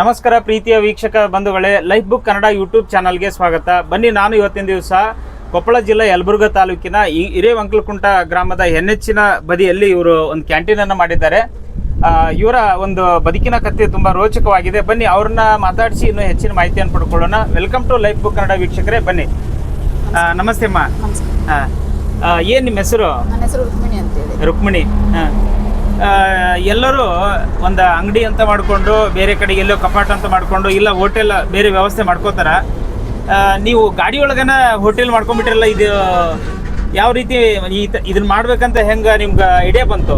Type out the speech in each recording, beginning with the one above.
ನಮಸ್ಕಾರ ಪ್ರೀತಿಯ ವೀಕ್ಷಕ ಬಂಧುಗಳೇ ಲೈಫ್ ಬುಕ್ ಕನ್ನಡ ಯೂಟ್ಯೂಬ್ ಚಾನಲ್ಗೆ ಸ್ವಾಗತ. ಬನ್ನಿ ನಾನು ಇವತ್ತಿನ ದಿವಸ ಕೊಪ್ಪಳ ಜಿಲ್ಲೆ ಯಲಬುರ್ಗ ತಾಲೂಕಿನ ಈ ಹಿರೇವಂಕಲಕುಂಟ ಗ್ರಾಮದ ಹೆನ್ನೆಚ್ಚಿನ ಬದಿಯಲ್ಲಿ ಇವರು ಒಂದು ಕ್ಯಾಂಟೀನ್ ಅನ್ನು ಮಾಡಿದ್ದಾರೆ. ಇವರ ಒಂದು ಬದುಕಿನ ಕಥೆ ತುಂಬ ರೋಚಕವಾಗಿದೆ. ಬನ್ನಿ ಅವ್ರನ್ನ ಮಾತಾಡಿಸಿ ಇನ್ನೂ ಹೆಚ್ಚಿನ ಮಾಹಿತಿಯನ್ನು ಪಡ್ಕೊಳ್ಳೋಣ. Welcome to life book Kannada ವೀಕ್ಷಕರೇ ಬನ್ನಿ. ನಮಸ್ತೆ ಅಮ್ಮ. ಏನು ನಿಮ್ಮ ಹೆಸರು? ರುಕ್ಮಿಣಿ ಎಲ್ಲರೂ ಒಂದು ಅಂಗಡಿ ಅಂತ ಮಾಡಿಕೊಂಡು ಬೇರೆ ಕಡೆ ಎಲ್ಲೋ ಕಪಾಟ ಅಂತ ಮಾಡಿಕೊಂಡು ಇಲ್ಲ ಹೋಟೆಲ್ ಬೇರೆ ವ್ಯವಸ್ಥೆ ಮಾಡ್ಕೋತಾರ. ನೀವು ಗಾಡಿ ಒಳಗನ ಹೋಟೆಲ್ ಮಾಡ್ಕೊಂಡ್ಬಿಟ್ರಲ್ಲ ಇದು ಯಾವ ರೀತಿ ಈ ಇದನ್ನ ಮಾಡ್ಬೇಕಂತ ಹೆಂಗ ನಿಮ್ಗೆ ಐಡಿಯಾ ಬಂತು?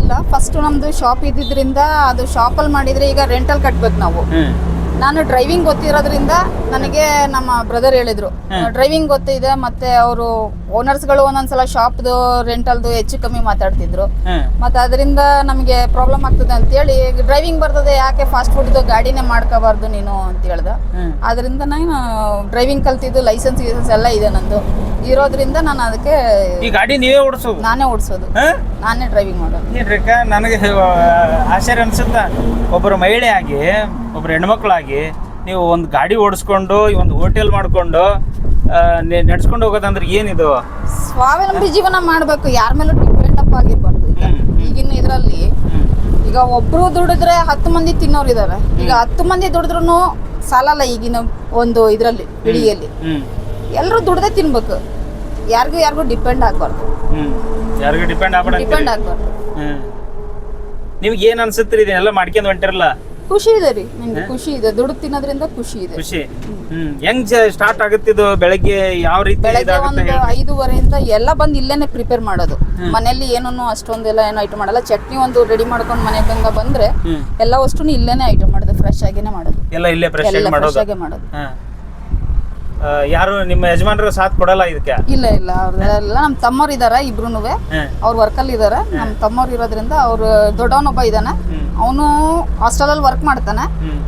ಇಲ್ಲ ಫಸ್ಟ್ ನಮ್ದು ಶಾಪ್ ಇದ್ದಿದ್ರಿಂದ ಅದು ಶಾಪಲ್ಲಿ ಮಾಡಿದ್ರೆ ಈಗ ರೆಂಟಲ್ ಕಟ್ಬೇಕು ನಾವು. ನಾನು ಡ್ರೈವಿಂಗ್ ಗೊತ್ತಿರೋದ್ರಿಂದ ನನಗೆ ನಮ್ಮ ಬ್ರದರ್ ಹೇಳಿದ್ರು. ಡ್ರೈವಿಂಗ್ ಗೊತ್ತಿದೆ ಮತ್ತೆ ಅವರು ಓನರ್ಸ್ಗಳು ಒಂದೊಂದ್ಸಲ ಶಾಪ್ದು ರೆಂಟಲ್ದು ಹೆಚ್ಚು ಕಮ್ಮಿ ಮಾತಾಡ್ತಿದ್ರು. ಮತ್ತೆ ಅದರಿಂದ ನಮಗೆ ಪ್ರಾಬ್ಲಮ್ ಆಗ್ತದೆ ಅಂತೇಳಿ ಡ್ರೈವಿಂಗ್ ಬರ್ತದೆ ಯಾಕೆ ಫಾಸ್ಟ್ ಫುಡ್ದು ಗಾಡಿನೇ ಮಾಡ್ಕೋಬಾರ್ದು ನೀನು ಅಂತ ಹೇಳ್ದ. ಅದರಿಂದ ನಾನು ಡ್ರೈವಿಂಗ್ ಕಲ್ತಿದ್ದು ಲೈಸೆನ್ಸ್ ಗೀಸೆನ್ಸ್ ಎಲ್ಲ ಇದೆ ನಂದು. ಇರೋದ್ರಿಂದ ನಾನು ಅದಕ್ಕೆ ಈ ಗಾಡಿ ನೀವೇ ಓಡಿಸೋದು? ನಾನೇ ಓಡಿಸೋದು. ನಾನೇ ಡ್ರೈವಿಂಗ್ ಮಾಡೋದು. ಏನ್ರಿಕ ನನಗೆ ಆಶ್ಚರ್ಯ ಅನ್ಸುತ್ತ? ಒಬ್ಬರು ಮಹಿಳೆ ಆಗಿ ಒಬ್ಬರು ಹೆಣ್ಮಕ್ಳಾಗಿ ನೀವು ಒಂದು ಗಾಡಿ ಓಡಿಸ್ಕೊಂಡು ಒಂದು ಹೋಟೆಲ್ ಮಾಡಿಕೊಂಡು ನಡ್ಸ್ಕೊಂಡು ಹೋಗೋದಂದ್ರೆ ಏನಿದು? ಸ್ವಾವಲಂಬಿ ಜೀವನ ಮಾಡಬೇಕು. ಯಾರ ಮೇಲೂ ಡಿಪೆಂಡ್ ಅಪ್ ಆಗಿರ್ಬಾರ್ದು. ಈಗಿನ ಇದರಲ್ಲಿ ಈಗ ಒಬ್ರು ದುಡಿದ್ರೆ ಹತ್ತು ಮಂದಿ ತಿನ್ನೋರು ಇದ್ದಾರೆ ಈಗ ಹತ್ತು ಮಂದಿ ದುಡಿದ್ರು ಸಾಲಲ್ಲ ಈಗಿನ ಒಂದು ಇದರಲ್ಲಿ ಬಿಳಿಯಲ್ಲಿ. ಎಲ್ಲರೂ ದುಡ್ದೇ ತಿನ್ಬೇಕು. ಯಾರಿಗೂ ಯಾರಿಗೂ ಡಿಪೆಂಡ್ ಆಗ್ಬಾರ್ದು. ಹ್ಮ್. ಯಾರಿಗೂ ಡಿಪೆಂಡ್ ಆಗ್ಬೇಡ ಡಿಪೆಂಡ್ ಆಗ್ಬಾರ್ದು. ಹ್ಮ್. ನಿಮ್ಗೆ ಏನ್ ಅನ್ಸುತ್ತೀರಿ ಇದನ್ನೆಲ್ಲ ಮಾಡ್ಕೊಂಡ್ ಹೊಂಟಿರಲ್ಲ? ಖುಷಿ ಇದೆ ರೀ. ನಿಮ್ಗೆ ಖುಷಿ ಇದೆ. ದುಡ್ಡು ತಿನ್ನೋದ್ರಿಂದ ಖುಷಿ ಇದೆ. ಖುಷಿ. ಹ್ಮ್. ಹೆಂಗ್ ಸ್ಟಾರ್ಟ್ ಆಗುತ್ತಿದ್ದು ಬೆಳಗ್ಗೆ ಯಾವ ರೀತಿ ಬೆಳಗ್ಗೆ ಇದಾಗುತ್ತೆ ಒಂದು ಹೇಳಿ? ಐದೂವರೆಯಿಂದ ಎಲ್ಲ ಬಂದು ಇಲ್ಲೇನೆ ಪ್ರಿಪೇರ್ ಮಾಡೋದು. ಮನೆಯಲ್ಲಿ ಏನೂ ಅಷ್ಟೊಂದೆಲ್ಲ ಏನೋ ಐಟಮ್ ಮಾಡಲ್ಲ. ಚಟ್ನಿ ಒಂದು ರೆಡಿ ಮಾಡ್ಕೊಂಡು ಮನೆಗಂಗ ಬಂದ್ರೆ ಹ್ಮ್. ಎಲ್ಲ ವಸ್ತುನು ಇಲ್ಲೇನೆ ಐಟಮ್ ಮಾಡೋದು. ಫ್ರೆಶ್ ಆಗಿನೇ ಮಾಡೋದು. ಎಲ್ಲ ಇಲ್ಲೇ ಫ್ರೆಶ್ ಎಲ್ಲ ಆಗಿ ಫ್ರೆಶ್ ಮಾಡೋದು. ಆಗೇ ಮಾಡೋದು. ಹಾ. ಯಾರು ನಿಮ್ಮ ಯಜಮಾನರು ಸಾಥ್ ಕೊಡಲ್ಲ ಇದಕ್ಕೆ? ಇಲ್ಲ ಇಲ್ಲ. ಅವ್ರೆಲ್ಲ ನಮ್ಮ ತಮ್ಮವ್ರು ಇದಾರ ಇಬ್ರುನುವೆ. ಅವ್ರ ವರ್ಕಲ್ಲಿ ಇದಾರೆ. ನಮ್ಮ ತಮ್ಮವ್ರು ಇರೋದ್ರಿಂದ ಅವ್ರು ದೊಡ್ಡವನೊಬ್ಬ ಇದ್ದಾನೆ ಅವನು ಅವನು ಹಾಸ್ಟೆಲಲ್ಲಿ ವರ್ಕ್ ಮಾಡ್ತಾನೆ.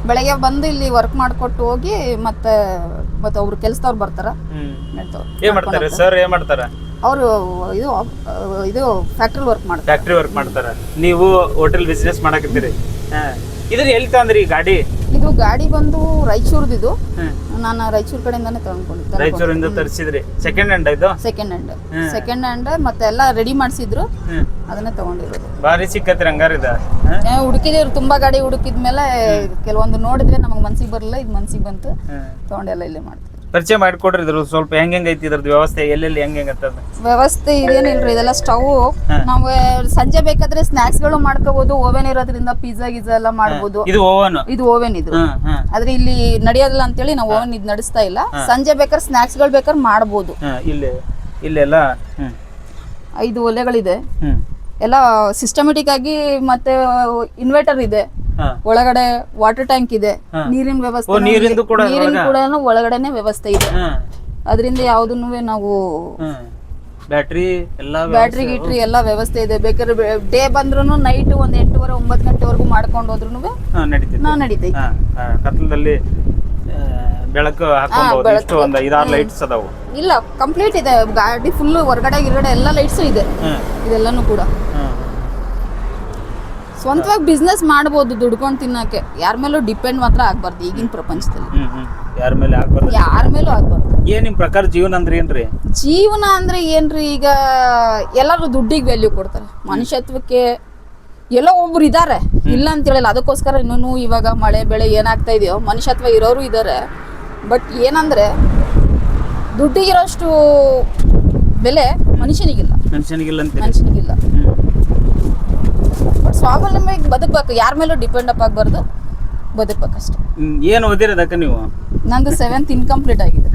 ಬೆಳಗ್ಗೆ ಬಂದು ಇಲ್ಲಿ ವರ್ಕ್ ಮಾಡ್ಕೊಟ್ಟು ಹೋಗಿ ಮತ್ತೆ ಮತ್ತೆ ಅವ್ರು ಕೆಲ್ಸದವ್ರು ಬರ್ತಾರ. ಏನು ಮಾಡ್ತಾರೆ? ಸರ್ ಏನ್ ಮಾಡ್ತಾರೆ? ಅವರು ಇದು ಇದು ಫ್ಯಾಕ್ಟ್ರಿ ವರ್ಕ್ ಮಾಡ್ತಾರೆ. ಫ್ಯಾಕ್ಟ್ರಿ ವರ್ಕ್ ಮಾಡ್ತಾರೆ. ನೀವು ಹೋಟೆಲ್ ಬಿಸ್ನೆಸ್ ಮಾಡಕತ್ತೀರಿ. ಇದನ್ನ ಇದ್ರ ಎಲ್ಲಿ ತಂದ್ರಿ ಗಾಡಿ? ಇದು ಗಾಡಿ ಬಂದು ರಾಯಚೂರ್ದಿದು. ನಾನು ರಾಯಚೂರ್ ಕಡೆಯಿಂದಾನೆ ತಗೊಂಡ್ಕೊಂಡಿದ್ದೆ ರಾಯಚೂರಿಂದ ತರಿಸಿದ್ರಿ. ಸೆಕೆಂಡ್ ಹ್ಯಾಂಡ್ ಇದು? ಸೆಕೆಂಡ್ ಹ್ಯಾಂಡ್ ಸೆಕೆಂಡ್ ಹ್ಯಾಂಡ್ ಮತ್ತೆ ಎಲ್ಲ ರೆಡಿ ಮಾಡಿಸಿದ್ರು. ಅದನ್ನ ತಗೊಂಡಿರೋದು. ಬಾರಿ ಸಿಕ್ಕತ್ರಿ ಹಂಗಾರ ಇದ. ಹುಡುಕಿದೇವ್ರು ತುಂಬಾ ಗಾಡಿ ಹುಡುಕಿದ್ಮೇಲೆ ಕೆಲವೊಂದು ನೋಡಿದ್ರೆ ನಮಗೆ ಮನ್ಸಿಗೆ ಬರಲಿಲ್ಲ ಇದು ಮನ್ಸಿಗೆ ಬಂತು. ತಗೊಂಡೆಲ್ಲ ಇಲ್ಲೇ ಮಾಡ್ತೀವಿ ಪರಿಚಯ ಮಾಡಿಕೊಡ್ರಿ ಇದ್ರ ಸ್ವಲ್ಪ ಹೆಂಗ್ ಹೆಂಗ್ ಐತಿ ಇದ್ರದ್ದು ವ್ಯವಸ್ಥೆ ಎಲ್ಲೆಲ್ಲಿ ಹೆಂಗ್ ಹೆಂಗ್ ಅಂತ ವ್ಯವಸ್ಥೆ ಇದೇನಿಲ್ರಿ ಇದೆಲ್ಲ ಸ್ಟವ್ ನಾವು ಸಂಜೆ ಬೇಕಾದ್ರೆ ಸ್ನಾಕ್ಸ್ಗಳು ಮಾಡ್ಕೋಬಹುದು ಓವೆನ್ ಇರೋದ್ರಿಂದ ಪಿಜ್ಜಾ ಗಿಜ್ಜಾ ಎಲ್ಲ ಮಾಡಬಹುದು ಇದು ಓವನ್ ಇದು ಓವೆನ್ ಇದು. ಆದ್ರೆ ಇಲ್ಲಿ ನಡೆಯೋದಿಲ್ಲ ಅಂತೇಳಿ ನಾವು ಓವೆನ್ ಇದು ನಡೆಸ್ತಾ ಇಲ್ಲ. ಸಂಜೆ ಬೇಕಾದ್ರೆ ಸ್ನಾಕ್ಸ್ಗಳು ಬೇಕಾದ್ರೆ ಮಾಡ್ಬೋದು. ಹ್ಮ್ ಇಲ್ಲಿ ಇಲ್ಲೆಲ್ಲ? ಐದು ಒಲೆಗಳಿದೆ. ಎಲ್ಲ ಸಿಸ್ಟಮೆಟಿಕ್ ಆಗಿ ಮತ್ತೆ ಇನ್ವರ್ಟರ್ ಇದೆ. ಒಳಗಡೆ ವಾಟರ್ ಟ್ಯಾಂಕ್ ಇದೆ. ನೀರಿನ ವ್ಯವಸ್ಥೆ ನೀರಿನ ಕೂಡ ಒಳಗಡೆನೆ ವ್ಯವಸ್ಥೆ ಇದೆ. ಅದರಿಂದ ಯಾವ್ದನ್ನು ನಾವು ಬ್ಯಾಟ್ರಿ ಎಲ್ಲ ಬ್ಯಾಟ್ರಿ ಗಿಟ್ರಿ ಎಲ್ಲ ವ್ಯವಸ್ಥೆ ಇದೆ. ಬೇಕಾದ್ರೆ ಡೇ ಬಂದ್ರು ನೈಟ್ ಒಂದ್ ಎಂಟೂವರೆ ಒಂಬತ್ತು ಗಂಟೆವರೆಗೂ ಮಾಡ್ಕೊಂಡು ಹೋದ್ರು ನಡೀತೈತಿ. ಕತ್ಲದಲ್ಲಿ ಬೆಳಕು ಹಾಕೊಂಡು ಒಂದು ಐದಾರು ಲೈಟ್ಸ್ ಅದಾವು. ಇಲ್ಲ ಕಂಪ್ಲೀಟ್ ಇದೆ. ಗಾಡಿ ಫುಲ್ ಹೊರಗಡೆ ಗಿರಗಡೆ ಎಲ್ಲ ಲೈಟ್ಸ್ ಇದೆ. ಇದೆಲ್ಲಾನು ಕೂಡ. ಸ್ವಂತವಾಗಿ ಬಿಸ್ನೆಸ್ ಮಾಡ್ಬೋದು ದುಡ್ಕೊಂಡು ತಿನ್ನಕ್ಕೆ ಯಾರ ಮೇಲೂ ಡಿಪೆಂಡ್ ಮಾತ್ರ ಆಗ್ಬಾರ್ದು ಈಗಿನ ಪ್ರಪಂಚದಲ್ಲಿ. ಯಾರ ಮೇಲೆ ಆಗ್ಬಾರ್ದು. ಯಾರ ಮೇಲೂ ಆಗ್ಬಾರ್ದು. ಏನ್ ನಿಮ್ ಪ್ರಕಾರ ಜೀವನ ಅಂದ್ರೆ ಏನ್ರಿ? ಜೀವನ ಅಂದ್ರೆ ಏನ್ರಿ ಈಗ ಎಲ್ಲರೂ ದುಡ್ಡಿಗೆ ವ್ಯಾಲ್ಯೂ ಕೊಡ್ತಾರೆ. ಮನುಷ್ಯತ್ವಕ್ಕೆ ಎಲ್ಲೋ ಒಬ್ರು ಇದ್ದಾರೆ ಇಲ್ಲ ಅಂತ ಹೇಳಿಲ್ಲ. ಅದಕ್ಕೋಸ್ಕರ ಇನ್ನೂ ಇವಾಗ ಮಳೆ ಬೆಳೆ ಏನಾಗ್ತಾ ಇದೆಯೋ ಮನುಷ್ಯತ್ವ ಇರೋರು ಇದ್ದಾರೆ ಬಟ್ ಏನಂದ್ರೆ ದುಡ್ಡಿಗಿರೋಷ್ಟು ಬೆಲೆ ಮನುಷ್ಯನಿಗಿಲ್ಲ. ಮನುಷ್ಯನಿಗಿಲ್ಲ ಮನುಷ್ಯನಿಗಿಲ್ಲ. ಸ್ವಾವಲಂಬಿ ಬದುಕಬೇಕು. ಯಾರ ಮೇಲೂ ಡಿಪೆಂಡ್ ಅಪ್ ಆಗಬಾರ್ದು. ಬದುಕಬೇಕು ಅಷ್ಟೇ ಏನು ಓದಿರೋದಕ್ಕ ನೀವು? ನಂದು ಸೆವೆಂತ್ ಇನ್ಕಂಪ್ಲೀಟ್ ಆಗಿದೆ.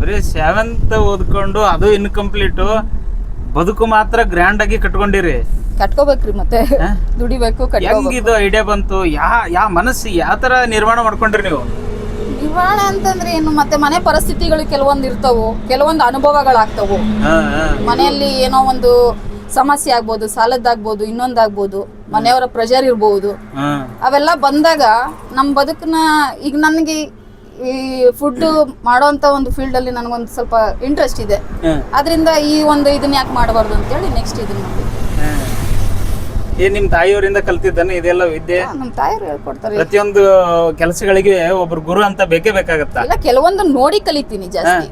ಬರೀ ಸೆವೆಂತ್ ಓದ್ಕೊಂಡು ಅದು ಇನ್ಕಂಪ್ಲೀಟ್ ಬದುಕು ಮಾತ್ರ ಗ್ರ್ಯಾಂಡ್ ಆಗಿ ಕಟ್ಕೊಂಡಿರಿ. ಕಟ್ಕೋಬೇಕ್ರಿ ಮತ್ತೆ. ದುಡಿಬೇಕು ಕಟ್ಕೋಬೇಕು. ಹೆಂಗಿದು ಐಡಿಯಾ ಬಂತು? ಯಾ ಯಾ ಮನಸ್ಸು ಯಾವ ತರ ನಿರ್ಮಾಣ ಮಾಡ್ಕೊಂಡ್ರಿ ನೀವು? ನಿವಾರಣೆ ಅಂತಂದ್ರೆ ಏನು ಮತ್ತೆ ಮನೆ ಪರಿಸ್ಥಿತಿಗಳು ಕೆಲವೊಂದು ಇರ್ತವು. ಕೆಲವೊಂದು ಅನುಭವಗಳಾಗ್ತವು. ಹಾ, ಹಾ. ಮನೆಯಲ್ಲಿ ಏನೋ ಒಂದು ಸಮಸ್ಯೆ ಆಗ್ಬೋದು ಸಾಲದ್ದಾಗ್ಬೋದು ಇನ್ನೊಂದಾಗ್ಬೋದು. ಮನೆಯವರ ಪ್ರೆಷರ್ ಇರ್ಬೋದು. ಹಾ. ಅವೆಲ್ಲ ಬಂದಾಗ ನಮ್ ಬದುಕನ್ನ ಈಗ ನನಗೆ ಈ ಫುಡ್ ಮಾಡುವಂತ ಒಂದು ಫೀಲ್ಡ್ ಅಲ್ಲಿ ನನಗೊಂದು ಸ್ವಲ್ಪ ಇಂಟ್ರೆಸ್ಟ್ ಇದೆ. ಅದರಿಂದ ಈ ಒಂದು ಇದನ್ನ ಯಾಕೆ ಮಾಡಬಾರ್ದು ಅಂತೇಳಿ ನೆಕ್ಸ್ಟ್ ಇದನ್ನ ಮಾಡಿ. ಏನ್ ನಿಮ್ ತಾಯಿಯವರಿಂದ ಕಲ್ತಿದ್ದಾನೆ ಇದೆಲ್ಲ ವಿದ್ಯೆ? ನಮ್ಮ ತಾಯಿಯವರು ಹೇಳ್ಕೊಡ್ತಾರೆ. ಪ್ರತಿಯೊಂದು ಕೆಲಸಗಳಿಗೆ ಒಬ್ರು ಗುರು ಅಂತ ಬೇಕೇ ಬೇಕಾಗತ್ತ? ಇಲ್ಲ ಕೆಲವೊಂದು ನೋಡಿ ಕಲಿತೀನಿ ಜಾಸ್ತಿ.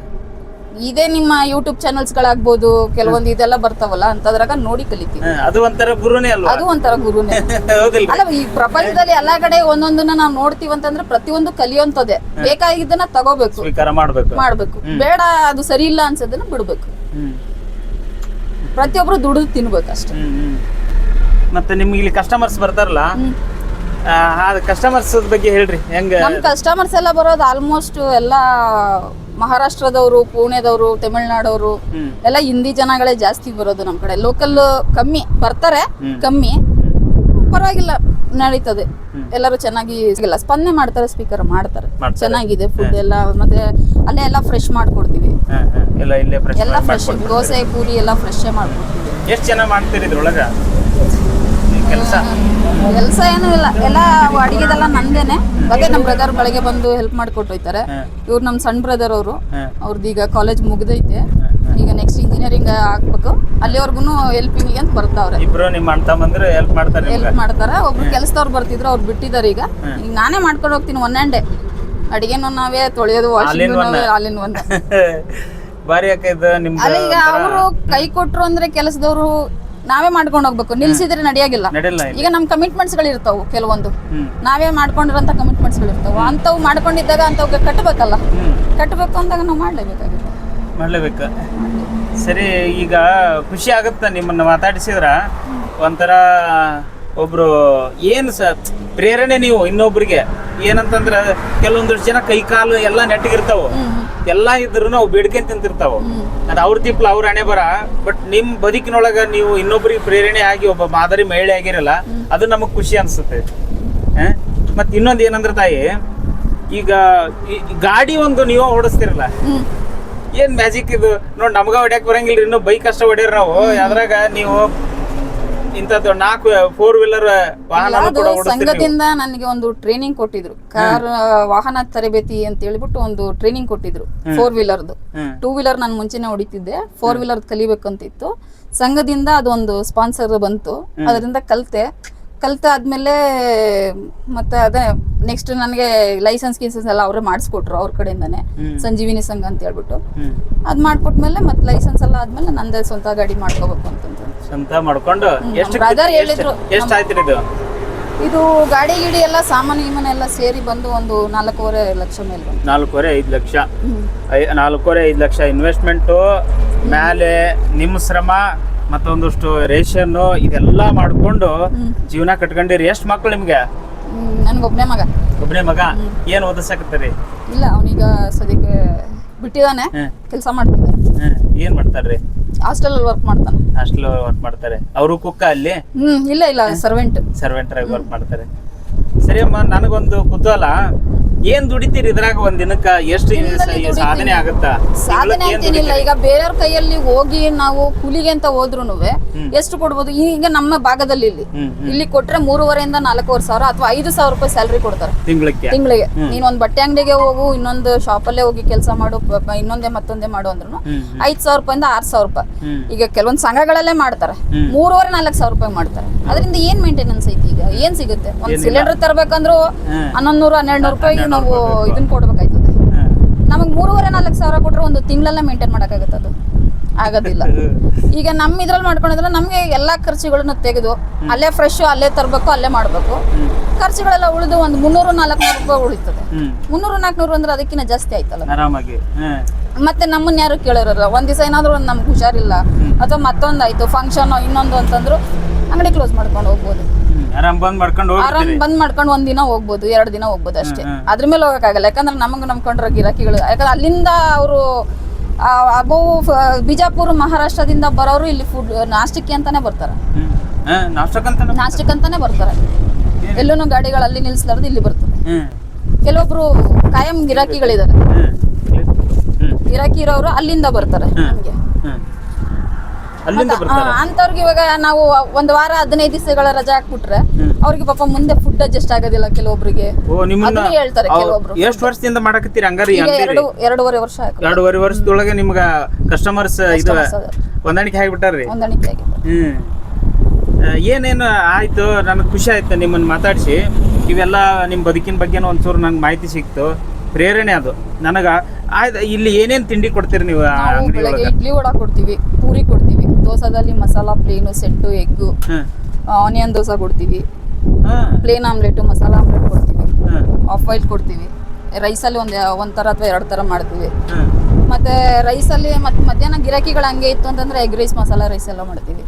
ಇದೇ ನಿಮ್ಮ ಯೂಟ್ಯೂಬ್ ಚಾನಲ್ಸ್ ಗಳಾಗ್ಬೋದು ಕೆಲವೊಂದು ಇದೆಲ್ಲ ಬರ್ತಾವಲ್ಲ ಅಂತದ್ರಾಗ ನೋಡಿ ಕಲಿತೀವಿ. ಅದು ಒಂಥರ ಗುರುನೇ ಅಲ್ವಾ? ಅದು ಒಂಥರ ಗುರುನೇ. ಅಲ್ಲ ಈ ಪ್ರಪಂಚದಲ್ಲಿ ಎಲ್ಲಾ ಕಡೆ ಒಂದೊಂದನ್ನ ನಾವು ನೋಡ್ತೀವಿ ಅಂತಂದ್ರೆ ಪ್ರತಿಯೊಂದು ಕಲಿಯೋಂತದೇ ಬೇಕಾಗಿದ್ದನ್ನ ತಗೋಬೇಕು. ಸ್ವೀಕಾರ ಮಾಡ್ಬೇಕು. ಮಾಡ್ಬೇಕು. ಬೇಡ ಅದು ಸರಿ ಇಲ್ಲ ಅನ್ಸೋದನ್ನ ಬಿಡ್ಬೇಕು. ಪ್ರತಿಯೊಬ್ರು ದುಡಿದು ತಿನ್ಬೇಕು ಅಷ್ಟೇ. ಮತ್ತೆ ನಿಮ್ಗೆ ಇಲ್ಲಿ ಕಸ್ಟಮರ್ಸ್ ಬರ್ತಾರಲ್ಲ? ಕಸ್ಟಮರ್ಸ್ ಬಗ್ಗೆ ಹೇಳ್ರಿ ಹೆಂಗ? ನಮ್ ಕಸ್ಟಮರ್ಸ್ ಎಲ್ಲ ಬರೋದು ಆಲ್ಮೋಸ್ಟ್ ಎಲ್ಲ ಮಹಾರಾಷ್ಟ್ರದವರು ಪುಣೆದವರು ತಮಿಳ್ನಾಡವರು. ಎಲ್ಲ ಹಿಂದಿ ಜನಗಳೇ ಜಾಸ್ತಿ ಬರೋದು ನಮ್ ಕಡೆ. ಲೋಕಲ್ ಕಮ್ಮಿ ಬರ್ತಾರೆ. ಕಮ್ಮಿ. ಪರವಾಗಿಲ್ಲ ನಡೀತದೆ. ಎಲ್ಲರೂ ಚೆನ್ನಾಗಿ ಸಿಗಲ್ಲ. ಸ್ಪಂದನೆ ಮಾಡ್ತಾರೆ ಸ್ಪೀಕರ್ ಮಾಡ್ತಾರೆ. ಚೆನ್ನಾಗಿದೆ ಫುಡ್ ಎಲ್ಲ ಮತ್ತೆ ಅಲ್ಲೇ ಎಲ್ಲ ಫ್ರೆಶ್ ಮಾಡ್ಕೊಡ್ತೀವಿ. ಎಲ್ಲ ಫ್ರೆಶ್ ದೋಸೆ ಪೂರಿ ಎಲ್ಲ ಫ್ರೆಶ್ ಮಾಡ್ಕೊಡ್ತೀವಿ. ಎಷ್ಟು ಚೆನ್ನಾಗಿ ಮಾಡ್ತೀರಿ ಇದ್ರೊಳಗ? ಕೆಲಸ? ಕೆಲಸ ಏನೂ ಇಲ್ಲ. ಎಲ್ಲ ಅಡಿಗೆದೆಲ್ಲ ನಂದೇನೆ. ಅದೇ ನಮ್ಮ ಬ್ರದರ್ ಬೆಳಗ್ಗೆ ಬಂದು ಹೆಲ್ಪ್ ಮಾಡ್ಕೊಟ್ಟು ಹೋಯ್ತಾರೆ ಇವ್ರು ನಮ್ಮ ಸಣ್ಣ ಬ್ರದರ್ ಅವರು. ಅವ್ರದ್ ಅವ್ರದ್ದು ಈಗ ಕಾಲೇಜ್ ಮುಗ್ದೈತೆ. ಈಗ ನೆಕ್ಸ್ಟ್ ಇಂಜಿನಿಯರಿಂಗ್ ಹಾಕ್ಬೇಕು ಅಲ್ಲಿವರೆಗೂ ಹೆಲ್ಪಿಂಗ್ ಅಂತ ಬರ್ತಾವ್ರೆ. ಇಬ್ರು ನಿಮ್ಮ ಅಣ್ಣ ತಮ್ಮಂದ್ರೆ ಹೆಲ್ಪ್ ಮಾಡ್ತಾರೆ ಹೆಲ್ಪ್ ಮಾಡ್ತಾರೆ. ಒಬ್ರು ಕೆಲಸದವ್ರು ಬರ್ತಿದ್ರು ಅವ್ರು ಬಿಟ್ಟಿದ್ದಾರೆ ಈಗ. ಈಗ ನಾನೇ ಮಾಡ್ಕೊಂಡು ಹೋಗ್ತೀನಿ ಒನ್ ಆ್ಯಂಡ್ ಡೇ ಅಡಿಗೆನೂ ನಾವೇ ತೊಳೆಯೋದು ವಾಷಿಂಗ್ ಹಾಲಿನ ಒಂದೇ ಬಾರಿ ಈಗ ಅವರು ಕೈ ಕೊಟ್ರು ಅಂದ್ರೆ ಕೆಲಸದವರು ನಾವೇ ಮಾಡ್ಕೊಂಡು ಹೋಗ್ಬೇಕು. ನಿಲ್ಸಿದ್ರೆ ನಡೆಯಾಗಿಲ್ಲ. ನಡೆಯಲ್ಲ ಈಗ ನಮ್ ಕಮಿಟ್ಮೆಂಟ್ಸ್ಗಳು ಇರ್ತಾವು ಕೆಲವೊಂದು. ನಾವೇ ಮಾಡ್ಕೊಂಡಿರೋಂಥ ಕಮಿಟ್ಮೆಂಟ್ಸ್ಗಳು ಇರ್ತಾವ. ಅಂಥವು ಮಾಡ್ಕೊಂಡಿದ್ದಾಗ ಅಂಥವ್ಗೆ ಕಟ್ಟಬೇಕಲ್ಲ. ಕಟ್ಟಬೇಕು ಅಂದಾಗ ನಾವು ಮಾಡ್ಲೇಬೇಕಾಗುತ್ತೆ. ಮಾಡ್ಲೇಬೇಕು. ಸರಿ ಈಗ ಖುಷಿ ಆಗುತ್ತೆ ನಿಮ್ಮನ್ನ ಮಾತಾಡಿಸಿದ್ರ? ಒಂಥರ ಒಬ್ರು ಏನು ಸ ಪ್ರೇರಣೆ ನೀವು ಇನ್ನೊಬ್ರಿಗೆ. ಏನಂತಂದ್ರೆ ಕೆಲವೊಂದಷ್ಟು ಜನ ಕೈ ಕಾಲು ಎಲ್ಲ ನೆಟ್ಟಗಿರ್ತಾವ. ಎಲ್ಲ ಇದ್ರು ಅವು ಬೇಡ್ಕೆ ತಿಂತಿರ್ತಾವ. ಅದು ಅವ್ರ ತಿಪ್ಲ ಅವ್ರ ಹಣೆ ಬರ. ಬಟ್ ನಿಮ್ ಬದುಕಿನೊಳಗ ನೀವು ಇನ್ನೊಬ್ರಿಗೆ ಪ್ರೇರಣೆ ಆಗಿ ಒಬ್ಬ ಮಾದರಿ ಮಹಿಳೆ ಆಗಿರಲ್ಲ, ಅದು ನಮಗ್ ಖುಷಿ ಅನ್ಸುತ್ತೆ. ಮತ್ ಇನ್ನೊಂದ್ ಏನಂದ್ರ ತಾಯಿ, ಈಗ ಗಾಡಿ ಒಂದು ನೀವು ಓಡಿಸ್ತಿರಲ್ಲ. ಏನ್ ಮ್ಯಾಜಿಕ್ ಇದು? ನೋಡ್ ನಮ್ಗ ಹೊಡ್ಯಾಕ್ ಬರಂಗಿಲ್ರಿ, ಇನ್ನು ಬೈಕ್ ಅಷ್ಟ ಹೊಡ್ಯಾರ ನಾವು. ಅದ್ರಾಗ ನೀವು ಇಂಥದ್ದು ನಾಲ್ಕು ಫೋರ್ ವೀಲರ್ ವಾಹನ ಸಂಘದಿಂದ ನನಗೆ ಒಂದು ಟ್ರೈನಿಂಗ್ ಕೊಟ್ಟಿದ್ರು. ಕಾರ್ ವಾಹನ ತರಬೇತಿ ಅಂತ ಹೇಳ್ಬಿಟ್ಟು ಒಂದು ಟ್ರೈನಿಂಗ್ ಕೊಟ್ಟಿದ್ರು ಫೋರ್ ವೀಲರ್ದು. ಟೂ ವೀಲರ್ ನಾನು ಮುಂಚೆನೆ ಹೊಡಿತಿದ್ದೆ. Four wheeler ಕಲಿಬೇಕಂತಿತ್ತು. ಸಂಘದಿಂದ ಅದೊಂದು ಸ್ಪಾನ್ಸರ್ ಬಂತು. ಅದರಿಂದ ಕಲ್ತೆ. ಕಲ್ತಾದ್ಮೇಲೆ ಮತ್ತೆ ಅದೇ ನೆಕ್ಸ್ಟ್ ನನಗೆ ಲೈಸೆನ್ಸ್ ಗೀಸೆನ್ಸ್ ಎಲ್ಲ ಅವರೇ ಮಾಡಿಸ್ಕೊಟ್ರು ಅವ್ರ ಕಡೆಯಿಂದಾನೆ ಸಂಜೀವಿನಿ ಸಂಘ ಅಂತ ಹೇಳ್ಬಿಟ್ಟು. ಅದ್ ಮಾಡ್ಕೊಟ್ಮೇಲೆ ಮತ್ತೆ ಲೈಸೆನ್ಸ್ ಎಲ್ಲ ಆದ್ಮೇಲೆ ನಂದೇ ಸ್ವಂತ ಗಾಡಿ ಮಾಡ್ಕೋಬೇಕು ಅಂತಂತ ಸ್ವಂತ ಮಾಡ್ಕೊಂಡು brother ಹೇಳಿದ್ರು. ಇದು ಗಾಡಿ ಗಿಡಿ ಎಲ್ಲ ಸಾಮಾನು ಗೀಮಾನು ಎಲ್ಲ ಸೇರಿ ಬಂದು ಒಂದು ನಾಲ್ಕೂವರೆ ಲಕ್ಷ ಮೇಲೆ ಬಂತು. ನಾಲ್ಕೂವರೆ ಐದು ಲಕ್ಷ. ನಾಲ್ಕೂವರೆ ಐದು ಲಕ್ಷ ಇನ್ವೆಸ್ಟ್ಮೆಂಟು ಮೇಲೆ ನಿಮ್ಮ ಶ್ರಮ ಮತ್ತೊಂದಷ್ಟು ರೇಷನ್ ಇದೆಲ್ಲ ಮಾಡ್ಕೊಂಡು ಜೀವನ ಕಟ್ಕೊಂಡಿರಿ. ಎಷ್ಟು ಮಕ್ಕಳು ನಿಮ್ಗೆ? ನನ್ಗೊಬ್ನೇ ಮಗ. ಒಬ್ಬನೇ ಮಗ? ಏನು ಓದಿಸಕತ್ತೀರಿ? ಇಲ್ಲ ಅವನೀಗ ಸದ್ಯಕ್ಕೆ ಬಿಟ್ಟಿದ್ದಾನೆ ಹ್ಮ್. ಕೆಲಸ ಮಾಡ್ತಿದ್ದಾನೆ ಏನ್ ಮಾಡ್ತಾರ್ರಿ? ಹಾಸ್ಟೆಲ್ ವರ್ಕ್ ಮಾಡ್ತಾನೆ. ಹಾಸ್ಟೆಲ್ ವರ್ಕ್ ಮಾಡ್ತಾರೆ. ಅವರು ಕುಕ್ಕ ಅಲ್ಲಿ? ಹ್ಮ್ ಇಲ್ಲ ಇಲ್ಲ ಸರ್ವೆಂಟ್ ಸರ್ವೆಂಟ್ ಆಗಿ ವರ್ಕ್ ಮಾಡ್ತಾರೆ. ಸರಿ ಅಮ್ಮ ನನಗೊಂದು ಕುತೂಹಲ. ಏನ್ ದುಡಿತೀರಿ ಇದ್ರಾಗ ಒಂದ್ ದಿನಕ್ಕ? ಎಷ್ಟು ಸಾಧನೆ ಆಗುತ್ತಾ? ಸಾಧನೆ ಅಂತೇನಿಲ್ಲ ಈಗ ಬೇರೆಯವ್ರ ಕೈಯಲ್ಲಿ ಹೋಗಿ ನಾವು ಕೂಲಿಗೆ ಅಂತ ಹೋದ್ರು ಎಷ್ಟು ಕೊಡ್ಬೋದು? ಈಗ ನಮ್ಮ ಭಾಗದಲ್ಲಿ ಇಲ್ಲಿ. ಇಲ್ಲಿ ಕೊಟ್ರೆ ಮೂರುವರೆಯಿಂದ ನಾಲ್ಕೂವರೆ ಸಾವಿರ ಅಥವಾ ಐದು ಸಾವಿರ ರೂಪಾಯಿ ಸ್ಯಾಲ್ರಿ ಕೊಡ್ತಾರೆ. ತಿಂಗಳಿಗೆ. ತಿಂಗಳಿಗೆ ನೀನ್ ಒಂದ್ ಬಟ್ಟೆ ಅಂಗಡಿಗೆ ಹೋಗು ಇನ್ನೊಂದು ಶಾಪಲ್ಲೇ ಹೋಗಿ ಕೆಲಸ ಮಾಡು ಇನ್ನೊಂದೇ ಮತ್ತೊಂದೇ ಮಾಡು ಅಂದ್ರು ಐದ್ ಸಾವಿರ ರೂಪಾಯಿಂದ ಆರ್ ಸಾವಿರ ರೂಪಾಯಿ. ಈಗ ಕೆಲವೊಂದ್ ಸಂಘಗಳಲ್ಲೇ ಮಾಡ್ತಾರೆ. ಮೂರುವರೆ ನಾಲ್ಕು ಸಾವಿರ ರೂಪಾಯಿ ಮಾಡ್ತಾರೆ. ಅದರಿಂದ ಏನ್ ಮೇಂಟೆನೆನ್ಸ್ ಐತಿ ಈಗ? ಏನ್ ಸಿಗುತ್ತೆ? ಒಂದ್ ಸಿಲಿಂಡರ್ ತರಬೇಕಂದ್ರು. ಹನ್ನೊಂದು ನೂರ ಹನ್ನೆರಡು ನೂರು ರೂಪಾಯಿ ನಾವು ಇದನ್ನ ಕೊಡ್ಬೇಕಾಯ್ತದೆ. ನಮಗೆ ಮೂರುವರೆ ನಾಲ್ಕು ಸಾವಿರ ಕೊಟ್ಟರೆ ಒಂದು ತಿಂಗಳಲ್ಲೇ ಮೇಂಟೈನ್ ಮಾಡೋಕ್ಕಾಗತ್ತೆ ಅದು. ಆಗೋದಿಲ್ಲ. ಈಗ ನಮ್ಮ ಇದ್ರಲ್ಲಿ ಮಾಡ್ಕೊಂಡಿದ್ರೆ ನಮಗೆ ಎಲ್ಲಾ ಖರ್ಚುಗಳನ್ನ ತೆಗೆದು ಅಲ್ಲೇ ಫ್ರೆಶ್ ಅಲ್ಲೇ ತರಬೇಕು ಅಲ್ಲೇ ಮಾಡಬೇಕು. ಖರ್ಚುಗಳೆಲ್ಲ ಉಳಿದು ಒಂದು ಮುನ್ನೂರು ನಾಲ್ಕುನೂರು ರೂಪಾಯಿ ಉಳಿತದೆ. ಮುನ್ನೂರು ನಾಲ್ಕುನೂರು ಅಂದ್ರೆ ಅದಕ್ಕಿಂತ ಜಾಸ್ತಿ ಆಯ್ತಲ್ಲ. ಮತ್ತೆ ನಮ್ಮನ್ನ ಯಾರು ಕೇಳಿರಲ್ಲ? ಒಂದ್ ದಿವಸ ಏನಾದ್ರು ಒಂದು ನಮ್ಗೆ ಹುಷಾರಿಲ್ಲ. ಅಥವಾ ಮತ್ತೊಂದು ಆಯ್ತು ಫಂಕ್ಷನ್ ಇನ್ನೊಂದು ಅಂತಂದ್ರು ಅಂಗಡಿ ಕ್ಲೋಸ್ ಮಾಡ್ಕೊಂಡು ಹೋಗ್ಬೋದು. ಆರಾಮ್ ಬಂದ್ ಮಾಡ್ಕೊಂಡು ಆರಾಮ್ ಹೋಗ್ತೀರಿ ಬಂದ್ ಮಾಡ್ಕೊಂಡು ಒಂದ್ ದಿನ ಹೋಗ್ಬೋದು ಎರಡ್ ದಿನ ಹೋಗ್ಬೋದು ಅಷ್ಟೇ. ಅದ್ರ ಮೇಲೆ ಹೋಗಕ್ಕಾಗಲ್ಲ ಯಾಕಂದ್ರೆ ನಮಗೆ ನಂಬ್ಕೊಂಡ್ರ ಗಿರಾಕಿಗಳು ಯಾಕಂದ್ರೆ ಅಲ್ಲಿಂದ ಅವರು ಅಬೋ ಬಿಜಾಪುರ ಮಹಾರಾಷ್ಟ್ರದಿಂದ ಬರೋರು ಇಲ್ಲಿ ಫುಡ್ ನಾಸ್ಟಿಕ್ ಅಂತಾನೆ ಬರ್ತಾರೆ. ನಾಸ್ಟಿಕ್ ಹಾ, ನಾಷ್ಟಕ್ಕಂತ ನಾಷ್ಟಕ್ಕೆ ಅಂತಾನೆ ಬರ್ತಾರೆ. ಎಲ್ಲೂ ಗಾಡಿಗಳು ಅಲ್ಲಿ ನಿಲ್ಸ್ಲಾರ್ದು ಇಲ್ಲಿ ಬರ್ತದೆ. ಕೆಲವೊಬ್ರು ಕಾಯಂ ಗಿರಾಕಿಗಳಿದ್ದಾರೆ. ಗಿರಾಕಿ ಇರೋರು ಅಲ್ಲಿಂದ ಬರ್ತಾರೆ ನಮ್ಗೆ. ಹ್ಮ್. ಅಲ್ಲಿಂದ ಬರ್ತಾರ ಅಂತವ್ರಿಗೆ ಇವಾಗ ನಾವು ಒಂದ್ ವಾರ ಹದಿನೈದು ದಿವಸಗಳ ರಜಾ ಹಾಕ್ಬಿಟ್ರೆ. ಅವ್ರಿಗೆ ಪಾಪ ಮುಂದೆ ಫುಡ್ ಅಡ್ಜಸ್ಟ್ ಆಗೋದಿಲ್ಲ ಕೆಲವೊಬ್ರಿಗೆ. ಅದನ್ನ ಹೇಳ್ತಾರೆ ಕೆಲವೊಬ್ರು. ಎಷ್ಟ್ ವರ್ಷದಿಂದ ಮಾಡಕತ್ತೀರಿ ಹಂಗಾರಿ ಎರಡು ಎರಡೂವರೆ ವರ್ಷ ಎರಡೂವರೆ ವರ್ಷದೊಳಗೆ ನಿಮ್ಗ ಕಸ್ಟಮರ್ಸ್ ಇದು. ಹೊಂದಾಣಿಕೆ ಆಗಿಬಿಟ್ಟಾರ್ರಿ? ಹೊಂದಾಣಿಕೆ ಹ್ಮ್. ಏನೇನು ಆಯ್ತು? ನನಗೆ ಖುಷಿ ಆಯ್ತು ನಿಮ್ಮನ್ನ ಮಾತಾಡಿಸಿ. ಇವೆಲ್ಲ ನಿಮ್ಮ ಬದುಕಿನ ಬಗ್ಗೆನೂ ಒಂಚೂರು ನಂಗೆ ಮಾಹಿತಿ ಸಿಕ್ತು. ಪ್ರೇರಣೆ ಅದು. ನನಗ ಆಯ್ತು ಇಲ್ಲಿ ಏನೇನ್ ತಿಂಡಿ ಕೊಡ್ತೀರಿ ನೀವು ಇಡ್ಲಿ ವಡಾ ಕೊಡ್ತೀವಿ ಪೂರಿ ಕೊಡ್ತೀವಿ ದೋಸಾದಲ್ಲಿ masala plain set egg onion dosa ಕೊಡ್ತೀವಿ. ಪ್ಲೇನ್ ಆಮ್ಲೆಟ್ ಮಸಾಲ ಆಮ್ಲೆಟ್ ಕೊಡ್ತೀವಿ. ಆಫ್ ಆಯಿಲ್ ಕೊಡ್ತೀವಿ. ರೈಸಲ್ಲಿ ಒಂದು ಒಂದು ಥರ ಅಥವಾ ಎರಡು ಥರ ಮಾಡ್ತೀವಿ. ಮತ್ತೆ ರೈಸಲ್ಲಿ ಮತ್ತೆ ಮಧ್ಯಾಹ್ನ ಗಿರಾಕಿಗಳು ಹಂಗೆ ಇತ್ತು ಅಂತಂದ್ರೆ ಎಗ್ ರೈಸ್ ಮಸಾಲ ರೈಸ್ ಎಲ್ಲ ಮಾಡ್ತೀವಿ.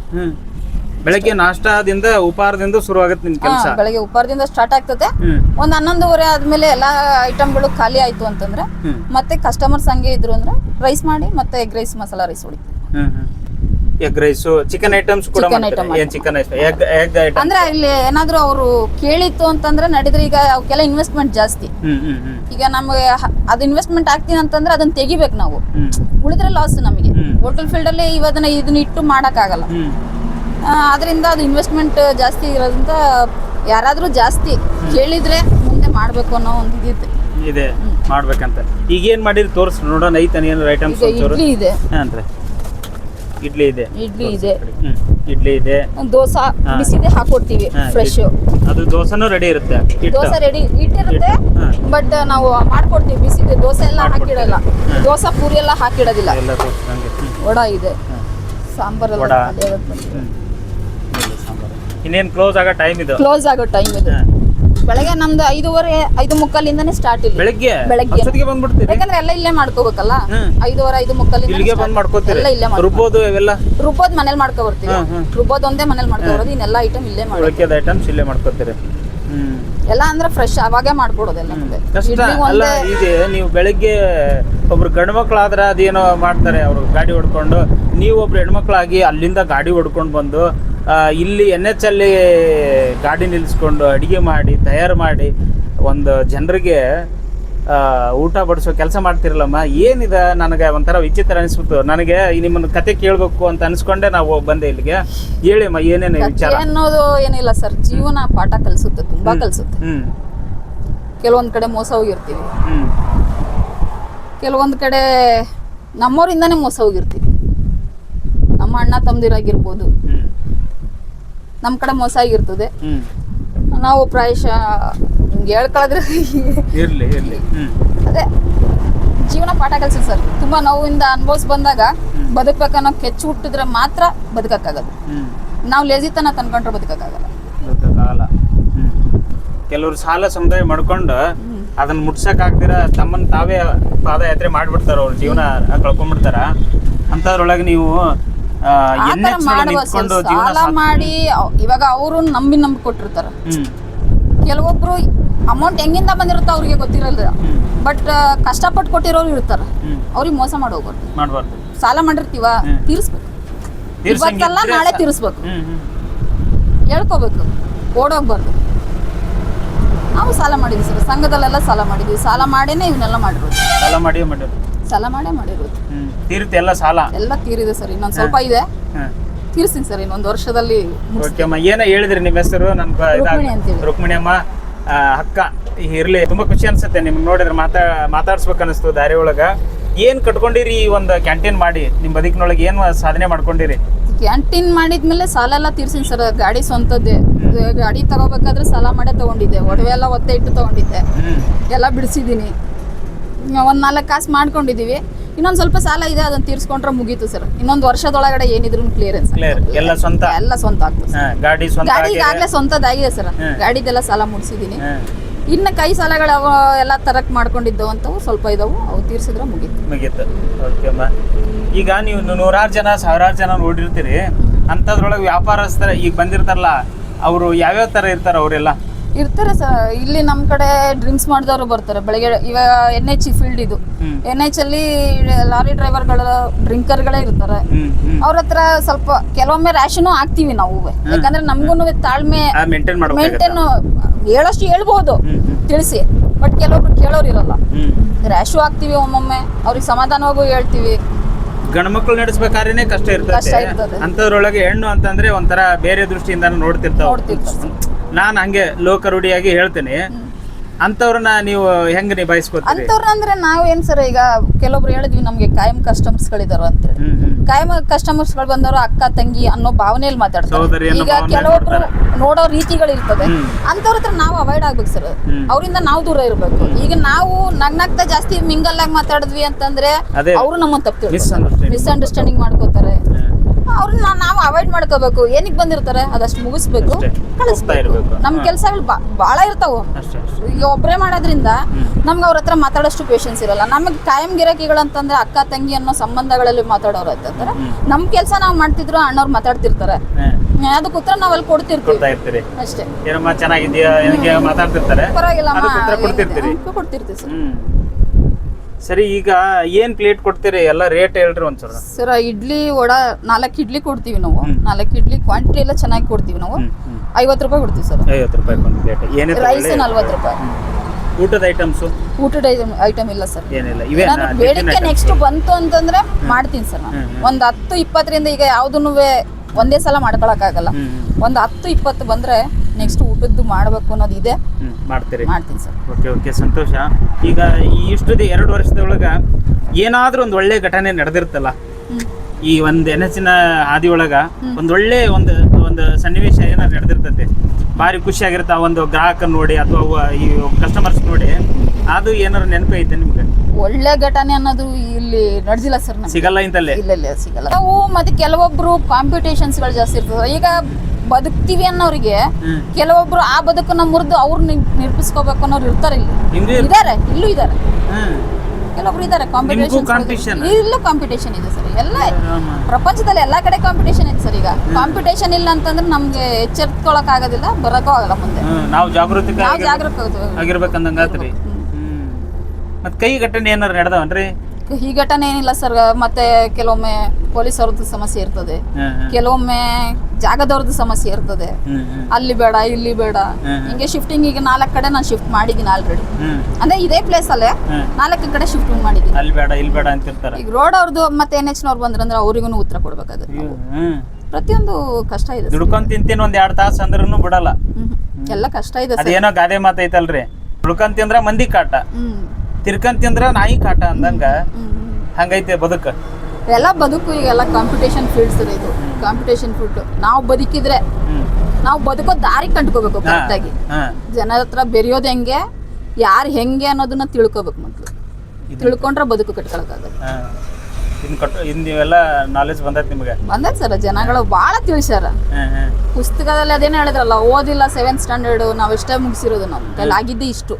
ಬೆಳಗ್ಗೆ ನಾಷ್ಟಾದಿಂದ ಉಪಹಾರದಿಂದ ಶುರು ಆಗುತ್ತೆ ನಿಮ್ ಕೆಲಸ ಬೆಳಗ್ಗೆ ಉಪಹಾರದಿಂದ ಸ್ಟಾರ್ಟ್ ಆಗ್ತದೆ. ಒಂದ್ ಹನ್ನೊಂದುವರೆ ಆದಮೇಲೆ ಎಲ್ಲಾ ಐಟಮ್ಗಳು ಖಾಲಿ ಆಯ್ತು ಅಂತಂದ್ರೆ ಮತ್ತೆ ಕಸ್ಟಮರ್ಸ್ ಹಂಗೆ ಇದ್ರು ಅಂದ್ರೆ ರೈಸ್ ಮಾಡಿ ಮತ್ತೆ ಎಗ್ ರೈಸ್ ಮಸಾಲ ರೈಸ್ ಹೊಡಿತೀವಿ. ಎಗ್ ರೈಸ್ ಚಿಕನ್ ಐಟಮ್ಸ್ ಕೂಡ Chicken ಮಾಡ್ತೀರಾ? item ಏನ್ chicken item egg egg item ಅಂದ್ರೆ ಇಲ್ಲಿ ಏನಾದ್ರು ಅವರು ಕೇಳಿತ್ತು ಅಂತಂದ್ರೆ ನಡೆದ್ರೆ ಈಗ ಅವಕ್ಕೆಲ್ಲ ಇನ್ವೆಸ್ಟ್ಮೆಂಟ್ ಜಾಸ್ತಿ. ಹ್ಮ್ ಹ್ಮ್ ಹ್ಮ್. ಈಗ ನಮಗೆ ಹ- ಅದು ಇನ್ವೆಸ್ಟ್ಮೆಂಟ್ ಆಗ್ತೀನಿ ಅಂತಂದ್ರೆ ಅದನ್ನ ತೆಗಿಬೇಕು ನಾವು. ಹ್ಮ್. ಉಳಿದ್ರೆ ಲಾಸ್ ನಮಗೆ. ಹ್ಮ್. ಹೋಟೆಲ್ ಫೀಲ್ಡ್ ಅಲ್ಲಿ ಇವದನ್ನ ಇದನ್ನ ಇಟ್ಟು ಮಾಡಕ್ಕಾಗಲ್ಲ. ಹ್ಮ್. ಅದರಿಂದ ಅದು ಇನ್ವೆಸ್ಟ್ಮೆಂಟ್ ಜಾಸ್ತಿ ಇರೋದ್ರಿಂದ ಯಾರಾದ್ರೂ ಜಾಸ್ತಿ ಕೇಳಿದ್ರೆ ಮುಂದೆ ಮಾಡ್ಬೇಕು ಅನ್ನೋ ಒಂದು ಇದೆ ಇದೆ. ಮಾಡ್ಬೇಕಂತ. ಈಗ ಏನ್ ಮಾಡಿರಿ ತೋರ್ಸ್ ನೋಡೋಣ. ಐತನ ಏನಾರ ಐಟಮ್ಸ್ ಈಗ ಒಂಚೂರು ಇಡ್ಲಿ ಇದೆ. ಹಾನ್ರಿ ಇಡ್ಲಿ ಇದೆ. ಇಡ್ಲಿ ಇದೆ. ಹ್ಮ್ ಇಡ್ಲಿ ಇದೆ. ದೋಸಾ ಹಾ. ಬಿಸಿದೆ ಹಾಕೊಡ್ತೀವಿ ಹಾ, ಫ್ರೆಶ್ ಅದು ದೋಸೆನೂ ರೆಡಿ ಇರುತ್ತೆ. ಹಿಟ್ಟು. ದೋಸೆ ರೆಡಿ ಇಟ್ಟಿರುತ್ತೆ ಹಾ. ಬಟ್ ನಾವು ಮಾಡ್ಕೊಡ್ತೀವಿ ಬಿಸಿದೆ ದೋಸೆ ಎಲ್ಲ ಹಾಕಿಡಲ್ಲ. ಹಾ. ದೋಸೆ ಪೂರಿ ಎಲ್ಲ ಹಾಕಿಡೋದಿಲ್ಲ. ಎಲ್ಲ ತೋರ್ಸ್ದಂಗೆ ಹ್ಮ್. ವಡ ಇದೆ. ಹ್ಮ್. ಸಾಂಬಾರೆಲ್ಲ ವಡ. ಹ್ಮ್. ಇನ್ನೇನ್ ಕ್ಲೋಸ್ ಆಗೋ ಟೈಮ್ ಇದು? ಕ್ಲೋಸ್ ಆಗೋ ಟೈಮ್ ಇದೆ. ಹಾ. ಬೆಳಗ್ಗೆ ನಮ್ದು ಐದುವರೆ ಐದು ಮುಕ್ಕಾಲಿಂದಾನೇ ಸ್ಟಾರ್ಟ್ ಇಲ್ಲಿ. ಬೆಳಗ್ಗೆ? ಬೆಳಗ್ಗೆ. ಅಷ್ಟೊತ್ತಿಗೆ ಬಂದ್ಬಿಡ್ತೀರಿ? ಯಾಕಂದ್ರೆ ಎಲ್ಲ ಇಲ್ಲೇ ಮಾಡ್ಕೋಬೇಕಲ್ಲ? ಐದುವರೆ ಐದು ಮುಕ್ಕಾಲಿಂದ ಇಲ್ಲಿಗೆ ಬಂದ್ ಮಾಡ್ಕೋತೀರಿ? ಎಲ್ಲ ಇಲ್ಲೇ ರುಬ್ಬೋದು ಇವೆಲ್ಲ? ರುಬ್ಬೋದ್ ಮನೇಲಿ ಮಾಡ್ಕೊ ಬರ್ತೀವಿ. ರುಬ್ಬೋದ್ ಒಂದೇ ಮನೇಲಿ ಮಾಡ್ಕೊ ಬರೋದು ಇನ್ನೆಲ್ಲ ಐಟಮ್ ಇಲ್ಲೇ ಉಳಿಕೆದ ಐಟಮ್ಸ್ ಇಲ್ಲೇ ಮಾಡ್ಕೋತೀರಿ. ಹ್ಮ್. ಎಲ್ಲ ಅಂದ್ರೆ ಫ್ರೆಶ್ ಅವಾಗೇ ಮಾಡ್ಕೊಡೋದೆಲ್ಲ ಅಲ್ಲ ಇದೆ ನೀವು ಬೆಳಿಗ್ಗೆ ಒಬ್ರು ಗಂಡು ಮಕ್ಕಳಾದ್ರೆ ಅದೇನೋ ಮಾಡ್ತಾರೆ ಅವರು ಗಾಡಿ ಹೊಡ್ಕೊಂಡು ನೀವು ಒಬ್ರು ಹೆಣ್ಮಕ್ಳಾಗಿ ಅಲ್ಲಿಂದ ಗಾಡಿ ಹೊಡ್ಕೊಂಡು ಬಂದು ಇಲ್ಲಿ ಎನ್ ಎಚ್ ಅಲ್ಲಿ ಗಾಡಿ ನಿಲ್ಲಿಸ್ಕೊಂಡು ಅಡಿಗೆ ಮಾಡಿ ತಯಾರು ಮಾಡಿ ಒಂದು ಜನರಿಗೆ ಊಟ ಬಡಿಸೋ ಕೆಲಸ ಮಾಡ್ತಿರಲ್ಲಮ್ಮ? ಏನಿದೆ ನನಗೆ ಒಂಥರ ವಿಚಿತ್ರ ಅನಿಸ್ಬಿಟ್ಟು ನನಗೆ ನಿಮ್ಮನ್ನು ಕತೆ ಕೇಳಬೇಕು ಅಂತ ಅನ್ಸ್ಕೊಂಡೆ ನಾವು ಬಂದೆ ಇಲ್ಲಿಗೆ. ಹೇಳಿಮ್ಮ ಏನೇನು ವಿಚಾರ? ಅನ್ನೋದು ಏನಿಲ್ಲ ಸರ್. ಜೀವನ ಪಾಠ ಕಲಿಸುತ್ತೆ ತುಂಬಾ ಕಲಿಸುತ್ತೆ. ಕೆಲವೊಂದ್ ಕಡೆ ಮೋಸ ಹೋಗಿರ್ತೀವಿ. ಕೆಲವೊಂದ್ ಕಡೆ ನಮ್ಮವರಿಂದಾನೇ ಮೋಸ ಹೋಗಿರ್ತೀವಿ. ನಮ್ಮ ಅಣ್ಣ ತಮ್ಮದಿರಾಗಿರ್ಬೋದು. ನಮ್ಮ ಕಡೆ ಮೋಸ ಆಗಿರ್ತದೆ. ನಾವು ಪ್ರಾಯಶಃ ಹಿಂಗೆ ಹೇಳ್ಕೊಳ್ಳೋದ್ರೆ ಇರ್ಲಿ ಇರ್ಲಿ. ಅದೇ ಜೀವನ ಪಾಠ ಕಲಿಸುತ್ತೆ ಸರ್. ತುಂಬಾ ನೋವಿಂದ ಅನುಭವಿಸ್ ಬಂದಾಗ ಬದುಕ್ಬೇಕನ್ನೋ ಕೆಚ್ಚು ಹುಟ್ಟಿದ್ರೆ ಮಾತ್ರ ಬದುಕಕ್ಕಾಗದು ನಾವು ಲೇಜಿತನ ತಂದ್ಕೊಂಡ್ರೆ ಬದುಕಕ್ಕಾಗಲ್ಲ. ಕೆಲವ್ರು ಸಾಲ ಸಮುದಾಯ ಮಾಡ್ಕೊಂಡು ಅದನ್ನ ಮುಟ್ಸಕ್ ಆಗ್ದಿರ ತಮ್ಮನ್ನ ತಾವೇ ಪಾದಯಾತ್ರೆ ಮಾಡ್ಬಿಡ್ತಾರ ಅವ್ರ ಜೀವನ ಕಳ್ಕೊಂಡ್ಬಿಡ್ತಾರ. ಅಂತದ್ರೊಳಗೆ ನೀವು ಮಾಡಬಾರ್ದು ಸಾಲ ಮಾಡಿ ಇವಾಗ ಅವರು ನಂಬಿ ನಂಬಿ ಕೊಟ್ಟಿರ್ತಾರ. ಕೆಲವೊಬ್ರು ಅಮೌಂಟ್ ಹೆಂಗಿಂದ ಬಂದಿರುತ್ತ ಅವ್ರಿಗೆ ಗೊತ್ತಿರಲ್ಲ ಬಟ್ ಕಷ್ಟಪಟ್ಟು ಕೊಟ್ಟಿರೋರು ಇರ್ತಾರ. ಅವ್ರಿಗೆ ಮೋಸ ಮಾಡಿ ಹೋಗ್ಬಾರ್ದು ಸಾಲ ಮಾಡಿರ್ತೀವ. ತೀರಿಸ್ಬೇಕು. ಇವತ್ತಲ್ಲ ನಾಳೆ ತೀರಿಸ್ಬೇಕು. ಹೇಳ್ಕೋಬೇಕು. ಓಡೋಗ್ಬಾರ್ದು. ನಾವು ಸಾಲ ಮಾಡಿದ್ವಿ ಸರ್. ಸಂಘದಲ್ಲೆಲ್ಲ ಸಾಲ ಮಾಡಿದ್ವಿ. ಸಾಲ ಮಾಡೇನೆ ಇವನ್ನೆಲ್ಲ ಮಾಡಿರೋದು. ಸಾಲ ಮಾಡಿ ಮಾಡಿದ್ರು ಸಾಲ ಮಾಡೇ ಮಾಡಿರೋದು. ತೀರುತ್ತೆ ಎಲ್ಲ ಸಾಲ? ಎಲ್ಲ ತೀರಿದೆ ಸರ್ ಇನ್ನೊಂದು ಸ್ವಲ್ಪ ಇದೆ. ತೀರಿಸ್ತೀನಿ ಸರ್ ಇನ್ನೊಂದು ವರ್ಷದಲ್ಲಿ ಓಕೆ ಅಮ್ಮ ಏನ ಹೇಳಿದ್ರಿ ನಿಮ್ಮ ಹೆಸರು ನನ್ ರುಕ್ಮಿಣಿ ಅಮ್ಮ ಅಕ್ಕ ಇರ್ಲಿ. ತುಂಬಾ ಖುಷಿ ಅನ್ಸುತ್ತೆ ನಿಮ್ಗೆ ನೋಡಿದ್ರೆ ಮಾತಾ ಮಾತಾಡ್ಸ್ಬೇಕು ಅನಿಸ್ತು ದಾರಿ ಒಳಗ. ಏನ್ ಕಟ್ಕೊಂಡಿರಿ ಈ ಒಂದು ಕ್ಯಾಂಟೀನ್ ಮಾಡಿ? ನಿಮ್ ಬದುಕಿನೊಳಗೆ ಏನ್ ಸಾಧನೆ ಮಾಡ್ಕೊಂಡಿರಿ? ಕ್ಯಾಂಟೀನ್ ಮಾಡಿದ್ಮೇಲೆ ಸಾಲ ಎಲ್ಲ ತೀರ್ಸಿನಿ ಸರ್ ಗಾಡಿ ಸ್ವಂತದ್ದೇ. ಗಾಡಿ ತಗೋಬೇಕಾದ್ರೆ ಸಾಲ ಮಾಡೇ ತಗೊಂಡಿದ್ದೆ. ಒಡವೆ ಎಲ್ಲ ಒತ್ತೆ ಇಟ್ಟು ತಗೊಂಡಿದ್ದೆ. ಎಲ್ಲ ಬಿಡಿಸಿದ್ದೀನಿ. ಒಂದು ನಾಲ್ಕು ಕಾಸು ಮಾಡ್ಕೊಂಡಿದ್ದೀವಿ ಇನ್ನೊಂದು ಸ್ವಲ್ಪ ಸಾಲ ಇದೆ ಅದನ್ನ ತೀರ್ಸ್ಕೊಂಡ್ರೆ ಮುಗೀತು ಸರ್ ಇನ್ನೊಂದು ವರ್ಷದೊಳಗಡೆ ಏನಿದ್ರು ಕ್ಲಿಯರೆನ್ಸ್ ಕ್ಲಿಯರ್ ಎಲ್ಲ ಸ್ವಂತ. ಎಲ್ಲ ಸ್ವಂತ ಆಗ್ತದೆ ಹಾ, ಗಾಡಿ ಸ್ವಂತ ಗಾಡಿ ಆಗಿದೆ. ಈಗಾಗಲೇ ಸ್ವಂತದಾಗಿದೆ ಸರ್. ಗಾಡಿದೆಲ್ಲ ಸಾಲ ಮುಗಿಸಿದ್ದೀನಿ ಇನ್ನ ಕೈ ಸಾಲಗಳ ಅವ ಎಲ್ಲ ತರಕ್ ಮಾಡ್ಕೊಂಡಿದ್ದವು ಅಂತವು ಸ್ವಲ್ಪ ಇದಾವು ಅವು ತೀರ್ಸಿದ್ರೆ ಮುಗೀತು. ಮುಗೀತು. ಓಕೆ ಅಮ್ಮ. ಈಗ ನೀವು ನೂರಾರು ಜನ ಸಾವಿರಾರು ಜನ ನೋಡಿರ್ತೀರಿ. ಅಂತದ್ರೊಳಗೆ ವ್ಯಾಪಾರಸ್ಥರ ಈಗ ಬಂದಿರ್ತಾರಲ್ಲ ಅವರು ಯಾವ್ಯಾವ ಥರ ಇರ್ತಾರೆ ಅವರೆಲ್ಲ? ಇರ್ತಾರೆ ಸರ್. ಇಲ್ಲಿ ನಮ್ಮ ಕಡೆ ಡ್ರಿಂಕ್ಸ್ ಮಾಡಿದವರು ಬರ್ತಾರೆ. ಬೆಳಗ್ಗೆ ಇವಾಗ ಎನ್ ಎಚ್ ಫೀಲ್ಡ್ ಇದು. ಎನ್ ಎಚ್ ಅಲ್ಲಿ ಲಾರಿ ಡ್ರೈವರ್ಗಳ ಡ್ರಿಂಕರ್ಗಳೇ ಇರ್ತಾರೆ. ಗಳೇ ಹ್ಮ್. ಅವ್ರ ಹತ್ರ ಸ್ವಲ್ಪ ಕೆಲವೊಮ್ಮೆ ರ್ಯಾಷನು ಹಾಕ್ತಿವಿ ನಾವು. ಯಾಕಂದ್ರೆ ನಮಗೂ ತಾಳ್ಮೆ ಮೇಂಟೈನ್ ಹೇಳೋಷ್ಟು ಹೇಳ್ಬಹುದು ತಿಳಿಸಿ. ಬಟ್ ಕೆಲವೊಬ್ರು ಕೇಳೋರು ಇರಲ್ಲ. ರ್ಯಾಶು ಹಾಕ್ತಿವಿ ಒಮ್ಮೊಮ್ಮೆ. ಅವ್ರಿಗೆ ಸಮಾಧಾನವಾಗೂ ಹೇಳ್ತೀವಿ. ಗಂಡು ಮಕ್ಕಳು ನಡೆಸ್ಬೇಕಾದ್ರೆ ಕಷ್ಟ ಇರ್ತದೆ. ಅಂತದ್ರೊಳಗೆ ಹೆಣ್ಣು ಅಂತಂದ್ರೆ ಒಂಥರ ಬೇರೆ ದೃಷ್ಟಿಯಿಂದ ನೋಡ್ತಿರ್ತಾವ. ನಾನು ಹಂಗೆ ಲೋಕ ರೂಢಿಯಾಗಿ ಹೇಳ್ತೀನಿ. ಅಂತವ್ರನ್ನ ನೀವು ಹೆಂಗ್ ನಿಭಾಯಿಸ್ಕೊತೀರಿ? ಅಂತವ್ರ ಅಂದ್ರೆ ನಾವು ಏನ್ ಸರ್ ಈಗ ಕೆಲವೊಬ್ರು ಹೇಳಿದ್ವಿ ನಮ್ಗೆ ಕಾಯಂ ಕಸ್ಟಮರ್ಸ್ ಗಳಿದಾರ ಅಂತ ಹೇಳಿ ಕಾಯಂ ಕಸ್ಟಮರ್ಸ್ಗಳು ಬಂದವರು ಅಕ್ಕ ತಂಗಿ ಅನ್ನೋ ಭಾವನೆಯಲ್ಲಿ ಮಾತಾಡ್ತಾರೆ. ಈಗ ಕೆಲವೊಬ್ರು ನೋಡೋ ರೀತಿಗಳಿರ್ತದೆ ಅಂತವ್ರ ಹತ್ರ ನಾವು ಅವಾಯ್ಡ್ ಆಗ್ಬೇಕು ಸರ್. ಅವರಿಂದ ನಾವು ದೂರ ಇರಬೇಕು. ಈಗ ನಾವು ನಗ್ನಗ್ತಾ ಜಾಸ್ತಿ ಮಿಂಗಲ್ ಆಗಿ ಮಾತಾಡಿದ್ವಿ ಅಂತಂದ್ರೆ. ಅವರು ನಮ್ಮನ್ನ ತಪ್ಪು. ಮಿಸ್ಅಂಡರ್ಸ್ಟ್ಯಾಂಡಿಂಗ್ ಮಾಡ್ಕೋತಾರೆ. ಅವಾಯ್ಡ್ ಮಾಡ್ಕೋಬೇಕು. ಏನಕ್ಕೆ ಬಂದಿರ್ತಾರೆ? ಅದಷ್ಟು ಮುಗಿಸ್ಬೇಕು. ಕಳಿಸ್ಬೇಕು. ನಮ್ಮ. ಕೆಲಸಗಳು ಭಾಳ ಇರ್ತಾವ. ಈಗ ಒಬ್ಬರೇ ಮಾಡೋದ್ರಿಂದ ನಮ್ಗೆ ಅವ್ರ ಹತ್ರ ಮಾತಾಡೋಷ್ಟು ಪೇಷನ್ಸ್ ಇರಲ್ಲ. ನಮಗೆ ಕಾಯಂ ಗಿರಾಕಿಗಳು ಅಂತಂದ್ರೆ ಅಕ್ಕ ತಂಗಿ ಅನ್ನೋ ಸಂಬಂಧಗಳಲ್ಲಿ ಮಾತಾಡೋರು ಅಂತಂದ್ರೆ ನಮ್ಮ ಕೆಲಸ ನಾವು ಮಾಡ್ತಿದ್ರು ಅಣ್ಣವ್ರು ಮಾತಾಡ್ತಿರ್ತಾರೆ. ಅದಕ್ಕೆ ಉತ್ತರ ನಾವು ಅಲ್ಲಿ ಕೊಡ್ತಿರ್ತೀವಿ. ಅಷ್ಟೇ. ಏನಮ್ಮ ಚೆನ್ನಾಗಿದ್ಯಾ ಮಾತಾಡ್ತಿರ್ತಾರೆ? ಪರವಾಗಿಲ್ಲ ಕೊಡ್ತಿರ್ತೀರಿ. ಕೊಡ್ತಿರ್ತೀವಿ ಸರ್. ಸರಿ ಈಗ ಏನ್ ಪ್ಲೇಟ್ ಕೊಡ್ತೀರಿ? ಎಲ್ಲ ರೇಟ್ ಹೇಳ್ರಿ ಒಂದ್ಸಲ ಸರ್ ಇಡ್ಲಿ ವಡ ನಾಲ್ಕು ಇಡ್ಲಿ ಕೊಡ್ತೀವಿ ನಾವು. ನಾಲ್ಕು ಇಡ್ಲಿ ಕ್ವಾಂಟಿಟಿ ಎಲ್ಲ ಚೆನ್ನಾಗಿ ಕೊಡ್ತೀವಿ ನಾವು. ಐವತ್ತು ರೂಪಾಯಿ ಕೊಡ್ತೀವಿ ಸರ್. ಐವತ್ತು ರೂಪಾಯಿ ಒಂದು ಪ್ಲೇಟ್ ಏನು ರೈಸ್ ನಲ್ವತ್ತು ರೂಪಾಯಿ. ಊಟದ ಐಟಮ್ಸು ಊಟದ ಐಟಮ್ ಇಲ್ಲ ಸರ್. ಏನಿಲ್ಲ. ಇವೆ ಬೇಡಿಕೆ ನೆಕ್ಸ್ಟ್ ಬಂತು ಅಂತಂದ್ರೆ ಮಾಡ್ತೀನಿ ಸರ್ ನಾನು. ಒಂದು ಹತ್ತು ಇಪ್ಪತ್ತರಿಂದ ಈಗ ಯಾವುದನ್ನು ಒಂದೇ ಸಲ ಮಾಡ್ಕೊಳಕ್ಕಾಗಲ್ಲ. ಆಗಲ್ಲ ಒಂದು ಹತ್ತು ಇಪ್ಪತ್ತು ಬಂದ್ರೆ ನೆಕ್ಸ್ಟ್ ಊಟದ್ದು ಮಾಡಬೇಕು ಅನ್ನೋದು ಇದೆ ಮಾಡ್ತೀರಿ. ಮಾಡ್ತೀನಿ ಸರ್. ಓಕೆ ಓಕೆ ಸಂತೋಷ. ಈಗ ಈ ಇಷ್ಟು ದಿ- ಎರಡು ವರ್ಷದೊಳಗ ಏನಾದ್ರೂ ಒಂದು ಒಳ್ಳೆ ಘಟನೆ ನಡೆದಿರ್ತಲ್ಲ. ಈ ಒಂದು ಎನಸಿನ ಹಾದಿ ಒಳಗ ಒಂದ್ ಒಳ್ಳೆ ಒಂದು ಒಂದು ಸನ್ನಿವೇಶ ಏನಾದ್ರು ನಡೆದಿರ್ತೈತೆ ಭಾರಿ ಖುಷಿ ಆಗಿರುತ್ತೆ ಆ ಒಂದು ಗ್ರಾಹಕ ನೋಡಿ ಅಥವಾ ಈ ಕಸ್ಟಮರ್ಸ್ ನೋಡಿ ಅದು ಏನಾದ್ರು ನೆನಪು ಐತೆ ನಿಮ್ಗೆ? ಒಳ್ಳೆ ಘಟನೆ ಅನ್ನೋದು ಇಲ್ಲಿ ನಡೆದಿಲ್ಲ ಸರ್ ಸಿಗಲ್ಲ ಇಂತಲ್ಲೇ? ಇಲ್ಲ ಇಲ್ಲ ಸಿಗಲ್ಲ. ನಾವು ಮತ್ತೆ ಕೆಲವೊಬ್ರು ಕಾಂಪಿಟೇಷನ್ಸ್ಗಳು ಜಾಸ್ತಿ ಇರ್ತದೆ. ಈಗ ಬದುಕ್ತೀವಿ ಅನ್ನೋರಿಗೆ ಕೆಲವೊಬ್ರು ಆ ಬದುಕನ್ನ ಮುರಿದು ಅವ್ರು ನಿರ್ಪಿಸ್ಕೋಬೇಕು ಅನ್ನೋರು ಇರ್ತಾರೆ ಇಲ್ಲಿ. ಇದಾರೆ ಇಲ್ಲೂ ಇದಾರೆ. ಕೆಲವೊಬ್ರು ಇದಾರೆ? ಕಾಂಪಿಟೇಷನ್ ಇಲ್ಲೂ ಕಾಂಪಿಟೇಷನ್ ಇದೆ ಸರ್ ಎಲ್ಲ. ಪ್ರಪಂಚದಲ್ಲಿ ಎಲ್ಲಾ ಕಡೆ ಕಾಂಪಿಟೇಷನ್ ಇದೆ ಸರ್ ಈಗ. ಕಾಂಪಿಟೇಷನ್ ಇಲ್ಲ ಅಂತಂದ್ರೆ ನಮ್ಗೆ ಎಚ್ಚೆತ್ಕೊಳಕ್ ಆಗೋದಿಲ್ಲ ಬರಕ್ಕೂ ಆಗಲ್ಲ ಮುಂದೆ. ನಾವು ಜಾಗೃತಿ ನಾವು ಜಾಗರೂಕ ಆಗಿರ್ಬೇಕಂದಂಗಾತ್ರಿ. ಹ್ಮ್. ಮತ್ ಕೈ ಘಟನೆ ಏನಾರು ನಡೆದವನ್ರಿ? ಈ ಘಟನೆ ಏನಿಲ್ಲ ಸರ್ ಮತ್ತೆ ಕೆಲವೊಮ್ಮೆ ಪೊಲೀಸ್ ಅವ್ರದ್ದು ಸಮಸ್ಯೆ ಇರ್ತದೆ. ಕೆಲವೊಮ್ಮೆ ಜಾಗದವ್ರದ್ದು ಸಮಸ್ಯೆ ಇರ್ತದೆ. ಅಲ್ಲಿ ಬೇಡ ಇಲ್ಲಿ ಬೇಡ. ಹಿಂಗೆ ಶಿಫ್ಟಿಂಗ್ ಈಗ ನಾಲ್ಕು ಕಡೆ ನಾನು ಶಿಫ್ಟ್ ಮಾಡಿದ್ದೀನಿ ಆಲ್ರೆಡಿ ಅಂದ್ರೆ ಇದೇ ಪ್ಲೇಸ್ ಅಲ್ಲೇ ನಾಲ್ಕು ಕಡೆ ಶಿಫ್ಟಿಂಗ್ ಮಾಡಿದ್ದೀನಿ. ಅಲ್ಲಿ ಬೇಡ ಇಲ್ಲಿ ಬೇಡ ಅಂತಿರ್ತಾರ. ಈಗ ರೋಡ್ ಅವ್ರದ್ದು ಮತ್ತೆ ಎನ್ ಎಚ್ ನವ್ರು ಬಂದ್ರಂದ್ರೆ ಅವ್ರಿಗೂ ಉತ್ತರ ಕೊಡ್ಬೇಕಾಗುತ್ತೆ ಪ್ರತಿಯೊಂದು ಕಷ್ಟ ಇದೆ. ದುಡ್ಕೊಂಡ್ ತಿಂತೀನಿ ಒಂದ್ ಎರಡ್ ತಾಸ ಅಂದ್ರೂ ಬಿಡಲ್ಲ. ಎಲ್ಲ ಕಷ್ಟ ಇದೆ ಅದೇನೋ ಗಾದೆ ಮಾತೈತಲ್ರಿ. ದುಡ್ಕೊಂಡ್ ತಿಂದ್ರ ಮಂದಿ ಕಾಟ. ಹ್ಮ್ ಅಂದ್ರ ತಿಂದ್ರ ನಾಯಿ ಕಾಟ ಅಂದಂಗ. ಹಂಗೈತೆ ಬದುಕ. ಎಲ್ಲ ಬದುಕು ಈಗೆಲ್ಲ ಕಾಂಪಿಟೇಷನ್ ಫೀಲ್ಡ್ಸ್ ಇದು. ಕಾಂಪಿಟೇಷನ್ ಫೀಲ್ಡ್ ನಾವು ಬದುಕಿದ್ರೆ ನಾವು ಬದುಕೋ ದಾರಿ ಕಂಡ್ಕೋಬೇಕು ಕರೆಕ್ಟ್ ಹಾ. ಜನರ ಹತ್ರ ಬೆರೆಯೋದು ಹೆಂಗೆ ಯಾರು ಹೆಂಗೆ ಅನ್ನೋದನ್ನ ತಿಳ್ಕೊಬೇಕು ಮೊದಲು. ತಿಳ್ಕೊಂಡ್ರೆ ಬದುಕು ಇನ್ ನೀವೆಲ್ಲ ನಾಲೆಜ್ ಬಂದೈತಿ ನಿಮ್ಗೆ. ಬಂದೈತೆ ಸರ್ ಜನಗಳು ಭಾಳ ತಿಳಿಸ್ಯಾರ. ಪುಸ್ತಕದಲ್ಲಿ ಅದೇನು ಹೇಳಿದ್ರಲ್ಲ ಓದಿಲ್ಲ ಸೆವೆಂತ್ ಸ್ಟ್ಯಾಂಡರ್ಡ್ ನಾವು ಎಷ್ಟೇ ಮುಗಿಸಿರೋದು ನಾವು ಕೈಲಿ ಆಗಿದ್ದೆ ಇಷ್ಟು.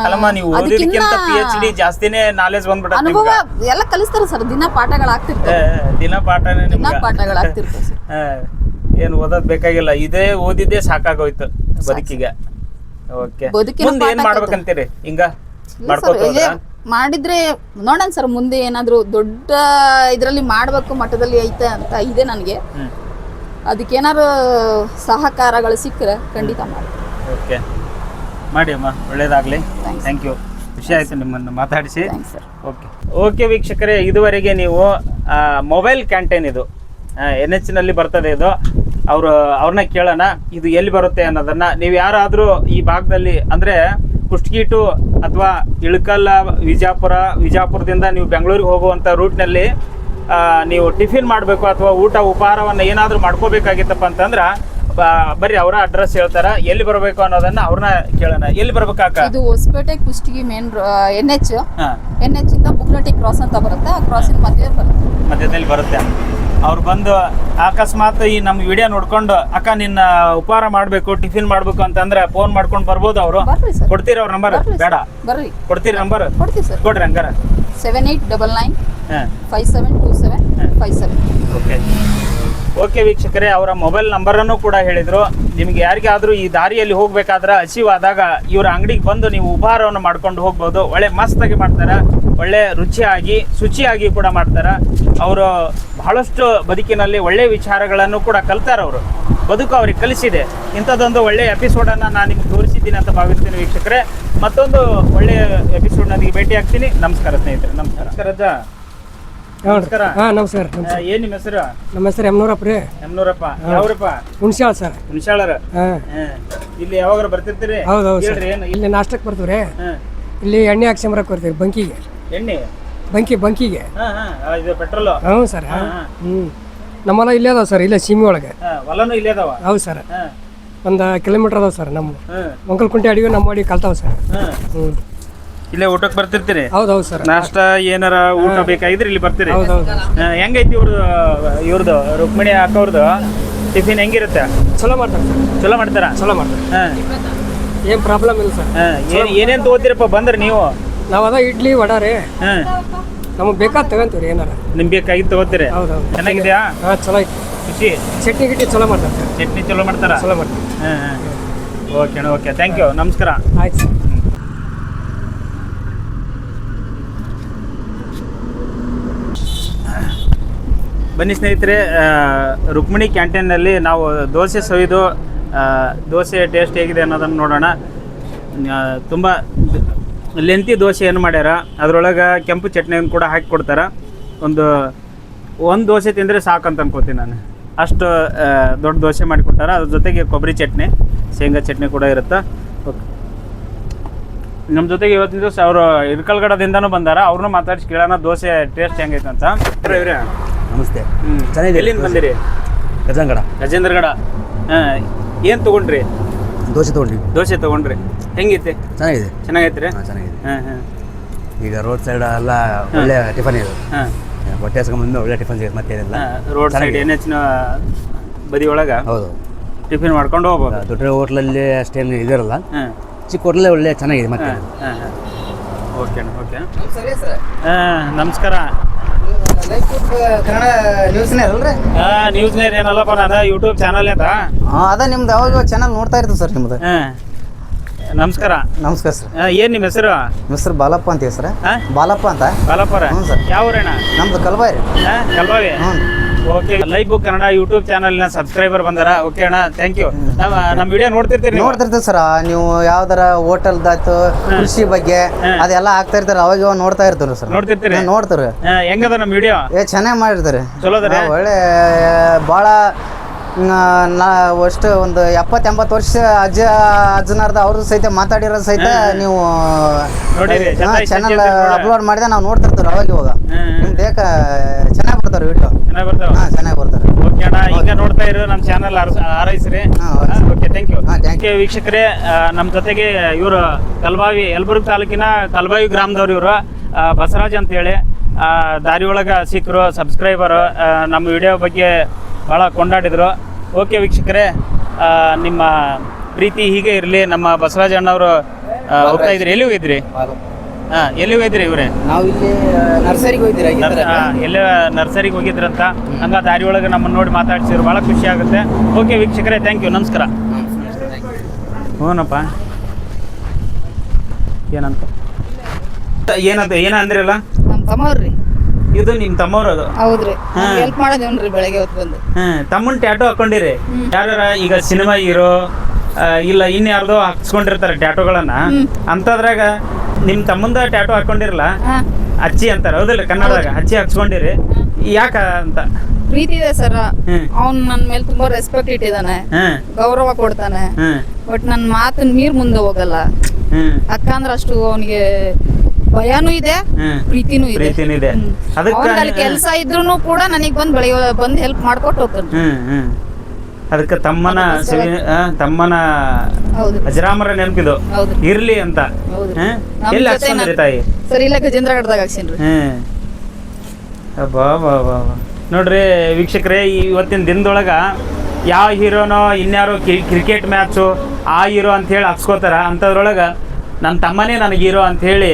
ಅಲ್ಲಮ್ಮ ನೀವು ಓದಿದಕ್ಕಿಂತ ಪಿ ಎಚ್ ಡಿ ಜಾಸ್ತಿನೇ ನಾಲೆಜ್ ಬಂದ್ಬಿಡತ್ತೆ ಅನುಭವ ಎಲ್ಲ ಕಲಿಸ್ತಾರೆ ಸರ್ ದಿನ ಪಾಠಗಳಾಗ್ತಿರ್ತವೆ ಏ, ದಿನ ಪಾಠನೇ ದಿನ ನಿಮ್ಗೆ. ಪಾಠಗಳಾಗ್ತಿರ್ತವೆ ಸರ್. ಏನ್ ಓದೋದ್ ಬೇಕಾಗಿಲ್ಲ ಇದೇ ಓದಿದ್ದೆ ಸಾಕಾಗೋಯ್ತು ಬದುಕಿಗೆ. ಓಕೆ. ಮುಂದೆ ಏನ್ ಮಾಡ್ಬೇಕಂತೀರಿ? ಹಿಂಗ? ಮಾಡಿದ್ರೆ ನೋಡೋಣ ಸರ್ ಮುಂದೆ ಏನಾದ್ರು ದೊಡ್ಡ ಇದರಲ್ಲಿ ಮಾಡಬೇಕು ಮಟ್ಟದಲ್ಲಿ ಐತೆ ಅಂತ ಇದೆ ನನಗೆ. ಅದಕ್ಕೆ ಅದಕ್ಕೇನಾದ್ರು ಸಹಕಾರಗಳು ಸಿಕ್ಕರೆ ಖಂಡಿತ ಮಾಡಿ ಓಕೆ. ಮಾಡಿ ಅಮ್ಮ ಒಳ್ಳೇದಾಗ್ಲಿ. ಥ್ಯಾಂಕ್ ಯು ಖುಷಿ ಆಯ್ತು ನಿಮ್ಮನ್ನು ಮಾತಾಡಿಸಿ. ಓಕೆ ಓಕೆ ವೀಕ್ಷಕರೇ ಇದುವರೆಗೆ ನೀವು ಮೊಬೈಲ್ ಕ್ಯಾಂಟೀನ್ ಇದು. ಎನ್ ಎಚ್ನಲ್ಲಿ ಬರ್ತದೆ ಇದು. ಅವರು ಅವ್ರನ್ನ ಕೇಳೋಣ ಇದು ಎಲ್ಲಿ ಬರುತ್ತೆ ಅನ್ನೋದನ್ನ. ನೀವು ಯಾರಾದರೂ ಈ ಭಾಗದಲ್ಲಿ ಅಂದ್ರೆ ಕುಷ್ಟಗೀಟು ಅಥವಾ ಇಳಕಲ್ಲ ವಿಜಾಪುರ ವಿಜಾಪುರದಿಂದ ನೀವು ಬೆಂಗಳೂರಿಗೆ ಹೋಗುವಂಥ ರೂಟ್ನಲ್ಲಿ ನೀವು ಟಿಫಿನ್ ಮಾಡಬೇಕು ಅಥವಾ ಊಟ ಉಪಹಾರವನ್ನು ಏನಾದರೂ ಮಾಡ್ಕೋಬೇಕಾಗಿತ್ತಪ್ಪ ಅಂತಂದ್ರೆ ಬರ್ರಿ ಅವರ ಅಡ್ರೆಸ್ ಹೇಳ್ತಾರ. ಎಲ್ಲಿ ಬರಬೇಕು ಅನ್ನೋದನ್ನ ಅವ್ರನ್ನ ಕೇಳೋಣ. ಎಲ್ಲಿ ಬರ್ಬೇಕಾಕ ಇದು Hospet Kushtagi main N H ಹಾಂ. ಎನ್ ಎಚ್ ಇಂದ ಬುಕ್ಲಟಿ ಕ್ರಾಸ್ ಅಂತ ಬರುತ್ತೆ. ಆ ಕ್ರಾಸಿನ ಮಧ್ಯೆ ಬರುತ್ತೆ. ಮಧ್ಯದಲ್ಲಿ ಬರುತ್ತೆ. ಅವ್ರು ಬಂದು ಅಕಸ್ಮಾತ್ ಈ ನಮ್ಮ ವಿಡಿಯೋ ನೋಡ್ಕೊಂಡು ಅಕ್ಕ ನಿನ್ನ ಉಪಹಾರ ಮಾಡಬೇಕು ಟಿಫಿನ್ ಮಾಡಬೇಕು ಅಂತಂದ್ರೆ ಫೋನ್ ಮಾಡ್ಕೊಂಡು ಬರ್ಬೋದು ಅವರು. ಕೊಡ್ತೀರ ಅವ್ರ ನಂಬರ್ ಬೇಡ. ಬರ್ರಿ. ಕೊಡ್ತೀರ ನಂಬರ್ ಕೊಡ್ತೀವಿ ಸರ್. ಕೊಡ್ರಿ ಹಂಗಾರ. ಸೆವೆನ್ ಏಯ್ಟ್ ಡಬಲ್ ನೈನ್ ಹಾಂ. Five seven two seven five seven okay okay ವೀಕ್ಷಕರೇ, ಅವರ ಮೊಬೈಲ್ ನಂಬರನ್ನು ಕೂಡ ಹೇಳಿದರು. ನಿಮಗೆ ಯಾರಿಗಾದರೂ ಈ ದಾರಿಯಲ್ಲಿ ಹೋಗಬೇಕಾದ್ರೆ ಹಸಿವಾದಾಗ ಇವರ ಅಂಗಡಿಗೆ ಬಂದು ನೀವು ಉಪಹಾರವನ್ನು ಮಾಡ್ಕೊಂಡು ಹೋಗ್ಬೋದು. ಒಳ್ಳೆ ಮಸ್ತಾಗಿ ಮಾಡ್ತಾರೆ, ಒಳ್ಳೆ ರುಚಿಯಾಗಿ, ಶುಚಿಯಾಗಿ ಕೂಡ ಮಾಡ್ತಾರೆ. ಅವರು ಬಹಳಷ್ಟು ಬದುಕಿನಲ್ಲಿ ಒಳ್ಳೆ ವಿಚಾರಗಳನ್ನು ಕೂಡ ಕಲ್ತಾರೆ ಅವರು. ಬದುಕು ಅವ್ರಿಗೆ ಕಲಿಸಿದೆ. ಇಂಥದ್ದೊಂದು ಒಳ್ಳೆಯ ಎಪಿಸೋಡನ್ನು ನಾನು ನಿಮ್ಗೆ ತೋರಿಸಿದ್ದೀನಿ ಅಂತ ಭಾವಿಸ್ತೀನಿ ವೀಕ್ಷಕರೇ. ಮತ್ತೊಂದು ಒಳ್ಳೆಯ ಎಪಿಸೋಡ್ನೊಂದಿಗೆ ಭೇಟಿ ಆಗ್ತೀನಿ ನಮಸ್ಕಾರ ಸ್ನೇಹಿತರೆ, ನಮಸ್ಕಾರ. ನಮಸ್ಕಾರ. ಹಾಂ ನಮಸ್ಕಾರ ಆ, ಏನ್ ನಿಮ್ಮ ಹೆಸರು? ನಮ್ಮ ಹೆಸರು ಎಮ್ನೂರಪ್ಪ ರೀ. ಎಮ್ನೂರಪ್ಪ. ಯಾವ್ರಪ್ಪ? ಹುಣ್ಸಾಳ್ ಸರ್. ಹುಣಸಾಳರ ಹಾಂ. ಇಲ್ಲಿ ಯಾವಾಗ ಬರ್ತಿರ್ತೀರಿ? ಹೌದು ಹೌದು ಸರ್. ಹೇಳ್ರಿ ಏನು ಇಲ್ಲಿ? ನಾಷ್ಟಕ್ಕೆ ಬರ್ತೀವಿ ರೀ. ಹಾ. ಇಲ್ಲಿ ಎಣ್ಣೆ ಹಾಕ್ಸ್ಕೊಂಬರಕ್ಕೆ ಬರ್ತೀವಿ ಬಂಕಿಗೆ. ಎಣ್ಣೆ? ಬಂಕಿ ಬಂಕಿಗೆ. ಹಾ ಹಾ. ಆ, ಇದು ಪೆಟ್ರೋಲು? ಹ್ಞೂ ಸರ್ ಹಾ. ಹ್ಞೂ ನಮ್ಮಲ್ಲ ಇಲ್ಲೇ ಅದಾವ ಸರ್ ಇಲ್ಲೇ ಸೀಮೆ ಒಳಗೆ. ಹಾ ಹೊಲನು ಇಲ್ಲೇ ಅದಾವ? ಹೌದು ಸರ್. ಹಾ. ಒಂದು ಕಿಲೋಮೀಟ್ರ್ ಅದಾವ ಸರ್ ನಮ್ಮ ಹಾ. ಮಂಕಲ್ಕುಂಟೆ ಅಡಿಗೆ ನಮ್ಮ ಅಡಿಗೆ ಕಲ್ತಾವ ಸರ್. ಹಾ. ಹ್ಞೂ ಇಲ್ಲೇ ಊಟಕ್ಕೆ ಬರ್ತಿರ್ತೀರಿ? ಹೌದು ಹೌದು ಸರ್. ನಾಷ್ಟ ಏನಾರ ಊಟ ಬೇಕಾಗಿದ್ರೆ ಇಲ್ಲಿ ಬರ್ತೀರಿ. ಹೆಂಗೈತಿ ಇವ್ರದ್ದು ಇವ್ರದ್ದು ರುಕ್ಮಿಣಿ ಅಕ್ಕವ್ರದ್ದು ಟಿಫಿನ್ ಹೆಂಗಿರುತ್ತೆ? ಚಲೋ ಮಾಡ್ತಾರೆ ಸರ್. ಚಲೋ ಮಾಡ್ತಾರ? ಚಲೋ ಮಾಡ್ತಾರೆ. ಹಾಂ. ಏನು ಪ್ರಾಬ್ಲಮ್ ಇಲ್ಲ ಸರ್. ಏನು ಏನೇನು ಏನೇನ್ ತಗೋತೀರಪ್ಪ ಬಂದ್ರಿ ನೀವು? ನಾವು ಅದ ಇಡ್ಲಿ ವಡ ರೀ. ಹಾಂ. ನಮಗೆ ಬೇಕಾದ ತಗೊಂತೀವಿ ರೀ ಏನಾರ. ನಿಮ್ಗೆ ಬೇಕಾಗಿದ್ದು ತಗೋತೀರಿ? ಹೌದು ಹೌದು ಚೆನ್ನಾಗಿದ್ಯಾ? ಹಾಂ ಚಲೋ ಐತಿ. ಖುಷಿ. ಚಟ್ನಿ ಗಿಟ್ಟಿ ಚಲೋ ಮಾಡ್ತಾರೆ ಸರ್. ಚಟ್ನಿ ಚಲೋ ಮಾಡ್ತಾರ? ಚಲೋ ಮಾಡ್ತಾರೆ. ಹಾಂ ಹಾ. ಓಕೆ ಅಣ್ಣ ಓಕೆ. ಥ್ಯಾಂಕ್ ಯು ನಮಸ್ಕಾರ. ಆಯ್ತು ಸರ್. ಬನ್ನಿ ಸ್ನೇಹಿತರೆ ರುಕ್ಮಿಣಿ ಕ್ಯಾಂಟೀನ್ನಲ್ಲಿ ನಾವು ದೋಸೆ ಸವಿದು ದೋಸೆ ಟೇಸ್ಟ್ ಹೇಗಿದೆ ಅನ್ನೋದನ್ನು ನೋಡೋಣ. ತುಂಬ ಲೆಂತಿ ದೋಸೆ ಏನು ಮಾಡ್ಯಾರ, ಅದರೊಳಗೆ ಕೆಂಪು ಚಟ್ನಿಯನ್ನು ಕೂಡ ಹಾಕಿ ಕೊಡ್ತಾರೆ. ಒಂದು ಒಂದು ದೋಸೆ ತಿಂದರೆ ಸಾಕು ಅಂತ ಅನ್ಕೋತೀನಿ ನಾನು. ಅಷ್ಟು ದೊಡ್ಡ ದೋಸೆ ಮಾಡಿಕೊಟ್ಟಾರ ಅದ್ರ ಜೊತೆಗೆ ಕೊಬ್ಬರಿ ಚಟ್ನಿ, ಶೇಂಗಾ ಚಟ್ನಿ ಕೂಡ ಇರುತ್ತೆ. ಓಕೆ. ನಮ್ಮ ಜೊತೆಗೆ ಇವತ್ತಿನ ದಿವಸ ಅವರು ಇರ್ಕಲ್ಗಡದಿಂದನೂ ಬಂದಾರ. ಅವ್ರನ್ನೂ ಮಾತಾಡಿಸಿ ಕೇಳೋಣ, ದೋಸೆ ಟೇಸ್ಟ್ ಹೆಂಗೈತೆ ಅಂತ. ನಮಸ್ತೆ. ಚೆನ್ನಾಗಿದೆ. ಎಲ್ಲಿಂದ ಬಂದಿರಿ? ಗಜಂಗಡ ಗಜೇಂದ್ರಗಡ. ಹಾಂ ಏನು ತಗೊಂಡ್ರಿ? ದೋಸೆ ತಗೊಂಡ್ರಿ ದೋಸೆ ತಗೊಂಡ್ರಿ. ಹೆಂಗೈತೆ? ಚೆನ್ನಾಗಿದೆ. ಚೆನ್ನಾಗೈತೆ ರೀ ಹಾಂ ಚೆನ್ನಾಗಿದೆ. ಹಾಂ ಹಾಂ. ಈಗ ರೋಡ್ ಸೈಡ್ ಎಲ್ಲ ಒಳ್ಳೆ ಟಿಫನ್ ಇದೆ. ಹಾಂ. ಹೊಟ್ಟೆ ಹಸ್ಕೊಂಬಂದು ಒಳ್ಳೆ ಟಿಫನ್ ಸಿಗುತ್ತೆ ಮತ್ತೇನಿಲ್ಲ. Road side. ಎನ್ ಎಚ್ನ ಬದಿ ಒಳಗೆ? ಹೌದು. ಟಿಫಿನ್ ಮಾಡ್ಕೊಂಡು ಹೋಗ್ಬೋದು. ದೊಡ್ಡ ಹೋಟ್ಲಲ್ಲಿ ಅಷ್ಟೇನು ಇದಿರಲ್ಲ. ಹಾಂ. ಚಿಕ್ಕ ಹೋಟ್ಲಲ್ಲಿ ಒಳ್ಳೆ ಚೆನ್ನಾಗಿದೆ ಮತ್ತೆ. ಹಾಂ ಹಾಂ. ಹಾಂ ಓಕೆ. ಓಕೆ ಹಾಂ ನಮಸ್ಕಾರ. ಕನ್ನಡ ನ್ಯೂಸ್ನೇ ಅಲ್ರಿ? ನ್ಯೂಸ್ ನೇರ್ ಏನಲ್ಲಪ್ಪ ನಾನು? ಯೂಟ್ಯೂಬ್ ಚಾನಲ್ ಅಂತ ಹಾಂ ಅದ ನಿಮ್ದು ಯಾವಾಗ ಚಾನಲ್ ನೋಡ್ತಾ ಇರ್ತೀವಿ ಸರ್ ನಿಮ್ದು? ಹಾಂ. ನಮಸ್ಕಾರ. ನಮಸ್ಕಾರ ಸರ್ ಏನ್ ನಿಮ್ಮ ಹೆಸರು? ನಿಮ್ಮ ಹೆಸರು ಬಾಲಪ್ಪ ಅಂತ ಹೆಸರು ಹಾಂ? ಬಾಲಪ್ಪ ಅಂತ? ಬಾಲಪ್ಪರ? ಹ್ಞೂ ಸರ್. ಯಾವ ಊರೇಣ ನಮ್ದು ಕಲ್ಬಾಯಿ ಹಾಂ ಕಲ್ಬಾವಿ? ಹ್ಞೂ okay live book Kannada YouTube ಚಾನಲ್ನ ಸಬ್ಸ್ಕ್ರೈಬರ್ ಬಂದಾರ. ಓಕೆ ಅಣ್ಣ ಥ್ಯಾಂಕ್ ಯು ನಮ್ಮ ನಮ್ಮ ವಿಡಿಯೋ ನೋಡ್ತಿರ್ತೀರಿ ನೀವು? ನೋಡ್ತಿರ್ತೀವಿ ಸರ್. ನೀವು ಯಾವ್ದಾರ ಹೋಟೆಲ್ದಾಯ್ತು ಕೃಷಿ ಬಗ್ಗೆ ಅದೆಲ್ಲ ಆಗ್ತಾ ಇರ್ತಾರೆ. ಅವಾಗ ಇವಾಗ ನೋಡ್ತಾ ಇರ್ತೀವಿ ಸರ್. ನೋಡ್ತಿರ್ತೀರಿ? ನೋಡ್ತಾರೆ ಹಾ, ಹೆಂಗದ ನಮ್ಮ ವಿಡಿಯೋ ಏ ಚೆನ್ನಾಗಿ ಮಾಡಿರ್ತಾರೆ ಚಲೋ ಹಾ, ಒಳ್ಳೆ ಭಾಳ ನಾ ಅಷ್ಟು ಒಂದು ಎಪ್ಪತ್ತು ಎಂಬತ್ತು ವರ್ಷ ಅಜ್ಜ ಅಜ್ಜನಾರ್ದ ಅವ್ರದ್ದು ಸಹಿತ ಮಾತಾಡಿರೋ ಸಹಿತ ನೀವು ನೋಡಿರಿ, ಚಾನೆಲ್ ಚಾನಲ್. ಅಪ್ಲೋಡ್ ಮಾಡಿದೆ ನಾವು ನೋಡ್ತಿರ್ತೀವಿ ಅವಾಗ ಇವಾಗ. ಹ್ಮ್. ನಿಮ್ ದೇಕ ಚೆನ್ನಾಗಿ ಬರ್ತಾರೆ ವಿಡಿಯೋ ಚೆನ್ನಾಗಿ ಬರ್ತಾವ ಹಾಂ ಚೆನ್ನಾಗಿ ಬರ್ತಾರೆ. ಓಕೆ ಅಣ್ಣ ಈಗ ನೋಡ್ತಾ ಇರೋ ನಮ್ಮ channel ಆರೈಸ್ರಿ. Okay thank you thank you. ವೀಕ್ಷಕರೇ ನಮ್ಮ ಜೊತೆಗೆ ಇವರು ಕಲ್ಬಾವಿ ಯಲಬುರ್ಗಿ ತಾಲೂಕಿನ ಕಲ್ಬಾವಿ ಗ್ರಾಮದವ್ರು ಇವರು. ಬಸವರಾಜ್ ಅಂತೇಳಿ. ದಾರಿ ಒಳಗೆ ಸಿಕ್ಕರು ಸಬ್ಸ್ಕ್ರೈಬರ್ ನಮ್ಮ ವಿಡಿಯೋ ಬಗ್ಗೆ ಭಾಳ ಕೊಂಡಾಡಿದ್ರು. ಓಕೆ ವೀಕ್ಷಕರೇ ಆ, ನಿಮ್ಮ ಪ್ರೀತಿ ಹೀಗೆ ಇರಲಿ. ನಮ್ಮ ಬಸವರಾಜ್ ಅಣ್ಣವರು ಹೋಗ್ತಾ ಇದ್ರಿ. ಎಲ್ಲಿ ಹೋಗಿದ್ರಿ? ಹಾಂ ಎಲ್ಲಿ ಹೋಗಿದ್ರಿ ಇವ್ರೆ? ನಾವು ಇಲ್ಲಿ ನರ್ಸರಿಗೆ ಆ, ಎಲ್ಲ ನರ್ಸರಿಗೆ ಹೋಗಿದ್ರಂತ? ಹಂಗ ದಾರಿ ಒಳಗೆ ನಮ್ಮನ್ನ ನೋಡಿ ಮಾತಾಡ್ಸಿದ್ರು ಭಾಳ ಖುಷಿ ಆಗುತ್ತೆ. ಓಕೆ ವೀಕ್ಷಕರೇ ಥ್ಯಾಂಕ್ ಯು ನಮಸ್ಕಾರ. ಹ್ಞೂನಪ್ಪ ಏನಂತ? ಏನಂತ ಏನ ಅಂದ್ರಲ್ಲ? ನಮ್ಮ ತಮ್ಮವ್ರಿ ಇದು ನಿಮ್ಮ ತಮ್ಮವ್ರು ಅದು? ಹೌದ್ರಿ. ಹೆಲ್ಪ್ ಮಾಡೋದೇವ್ರಿ ಬೆಳಗ್ಗೆ ಹೊತ್ತು ಬಂದು. ಹ್ಮ್ ತಮ್ಮನ್ ಟ್ಯಾಟೋ ಹಾಕೊಂಡಿರಿ. ಯಾರ ಈಗ ಸಿನಿಮಾ ಹೀರೋ ಇಲ್ಲ ಇನ್ಯಾರ್ದೋ ಹಾಕ್ಸ್ಕೊಂಡಿರ್ತಾರೆ ಟ್ಯಾಟೋಗಳನ್ನ. ಅಂತದ್ರಾಗ ನಿಮ್ ತಮ್ಮಂದ ಟ್ಯಾಟೋ ಹಾಕೊಂಡಿರಲ್ಲ ಅಚ್ಚಿ ಅಂತಾರ ಹೌದಿಲ್ಲ ಕನ್ನಡದಾಗ ಅಚ್ಚಿ ಹಾಕ್ಸ್ಕೊಂಡಿರಿ. ಯಾಕ ಅಂತ? ಪ್ರೀತಿ ಇದೆ ಸರ್. ಅವ್ನ್ ನನ್ ಮೇಲೆ ತುಂಬಾ ರೆಸ್ಪೆಕ್ಟ್ ಇಟ್ಟಿದಾನೆ. ಗೌರವ ಕೊಡ್ತಾನೆ. ಬಟ್ ನನ್ ಮಾತನ್ನ ಮೀರ್ ಮುಂದೆ ಹೋಗಲ್ಲ. ಅಕ್ಕ ಅಂದ್ರ ಅಷ್ಟು ಅವನಿಗೆ ಭಯನೂ ಇದೆ ಪ್ರೀತಿನೂ ಇದೆ. ಪ್ರೀತಿನೂ ಇದೆ. ಕೆಲಸ ಇದ್ರೂ ಕೂಡ ನನಗ್ ಬಂದ್ ಬೆಳೆಯೋ ಬಂದ್ ಹೆಲ್ಪ್ ಮಾಡ್ಕೊಟ್ಟು ಹೋಗ್ತಾನೆ. ಅದಕ್ಕೆ ತಮ್ಮನ ತಮ್ಮನ ಅಜರಾಮರ ನೆನಪಿದು. ಇರ್ಲಿ ಅಂತ. ಎಲ್ಲಿ ಜೊತೆ ತಾಯಿ? ಸರಿ ಇಲ್ಲ ಗಜೇಂದ್ರಗಢದಾಗ ಹಾಕ್ಸೀನ್ರಿ. ಹ್ಮ್ ಅಬ್ಬಾ ಬಾ ಬಾ ಬಾ. ನೋಡ್ರಿ ವೀಕ್ಷಕರೇ ಇವತ್ತಿನ ದಿನದೊಳಗ ಯಾವ ಹೀರೋನೋ ಇನ್ಯಾರೋ ಕ್ರಿಕೆಟ್ ಮ್ಯಾಚು ಆ ಹೀರೋ ಅಂತ ಹೇಳಿ ಹಾಕ್ಸ್ಕೋತಾರ ಅಂಥದ್ರೊಳಗೆ ನನ್ನ ತಮ್ಮನೇ ನನಗೆ ಹೀರೋ ಅಂತ ಹೇಳಿ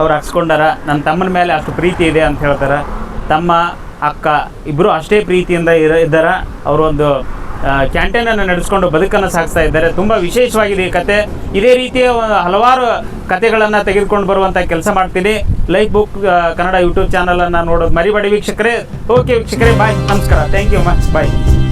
ಅವ್ರು ಹಾಕ್ಸ್ಕೊಂಡಾರ. ನನ್ನ ತಮ್ಮನ ಮೇಲೆ ಅಷ್ಟು ಪ್ರೀತಿ ಇದೆ ಅಂತ ಹೇಳ್ತಾರೆ. ತಮ್ಮ ಅಕ್ಕ ಇಬ್ಬರು ಅಷ್ಟೇ ಪ್ರೀತಿಯಿಂದ ಇರ ಇದ್ದಾರ. ಅವರು ಒಂದು ಕ್ಯಾಂಟೀನನ್ನು ನಡೆಸ್ಕೊಂಡು ಬದುಕನ್ನು ಸಾಗಿಸ್ತಾ ಇದ್ದಾರೆ. ತುಂಬ ವಿಶೇಷವಾಗಿದೆ ಈ ಕತೆ. ಇದೇ ರೀತಿಯ ಹಲವಾರು ಕತೆಗಳನ್ನು ತೆಗೆದುಕೊಂಡು ಬರುವಂಥ ಕೆಲಸ ಮಾಡ್ತೀನಿ. ಲೈಕ್ ಬುಕ್ ಕನ್ನಡ ಯೂಟ್ಯೂಬ್ ಚಾನಲನ್ನು ನೋಡೋದು ಮರಿಬೇಡಿ ವೀಕ್ಷಕರೇ. ಓಕೆ ವೀಕ್ಷಕರೇ ಬಾಯ್ ನಮಸ್ಕಾರ. Thank you much bye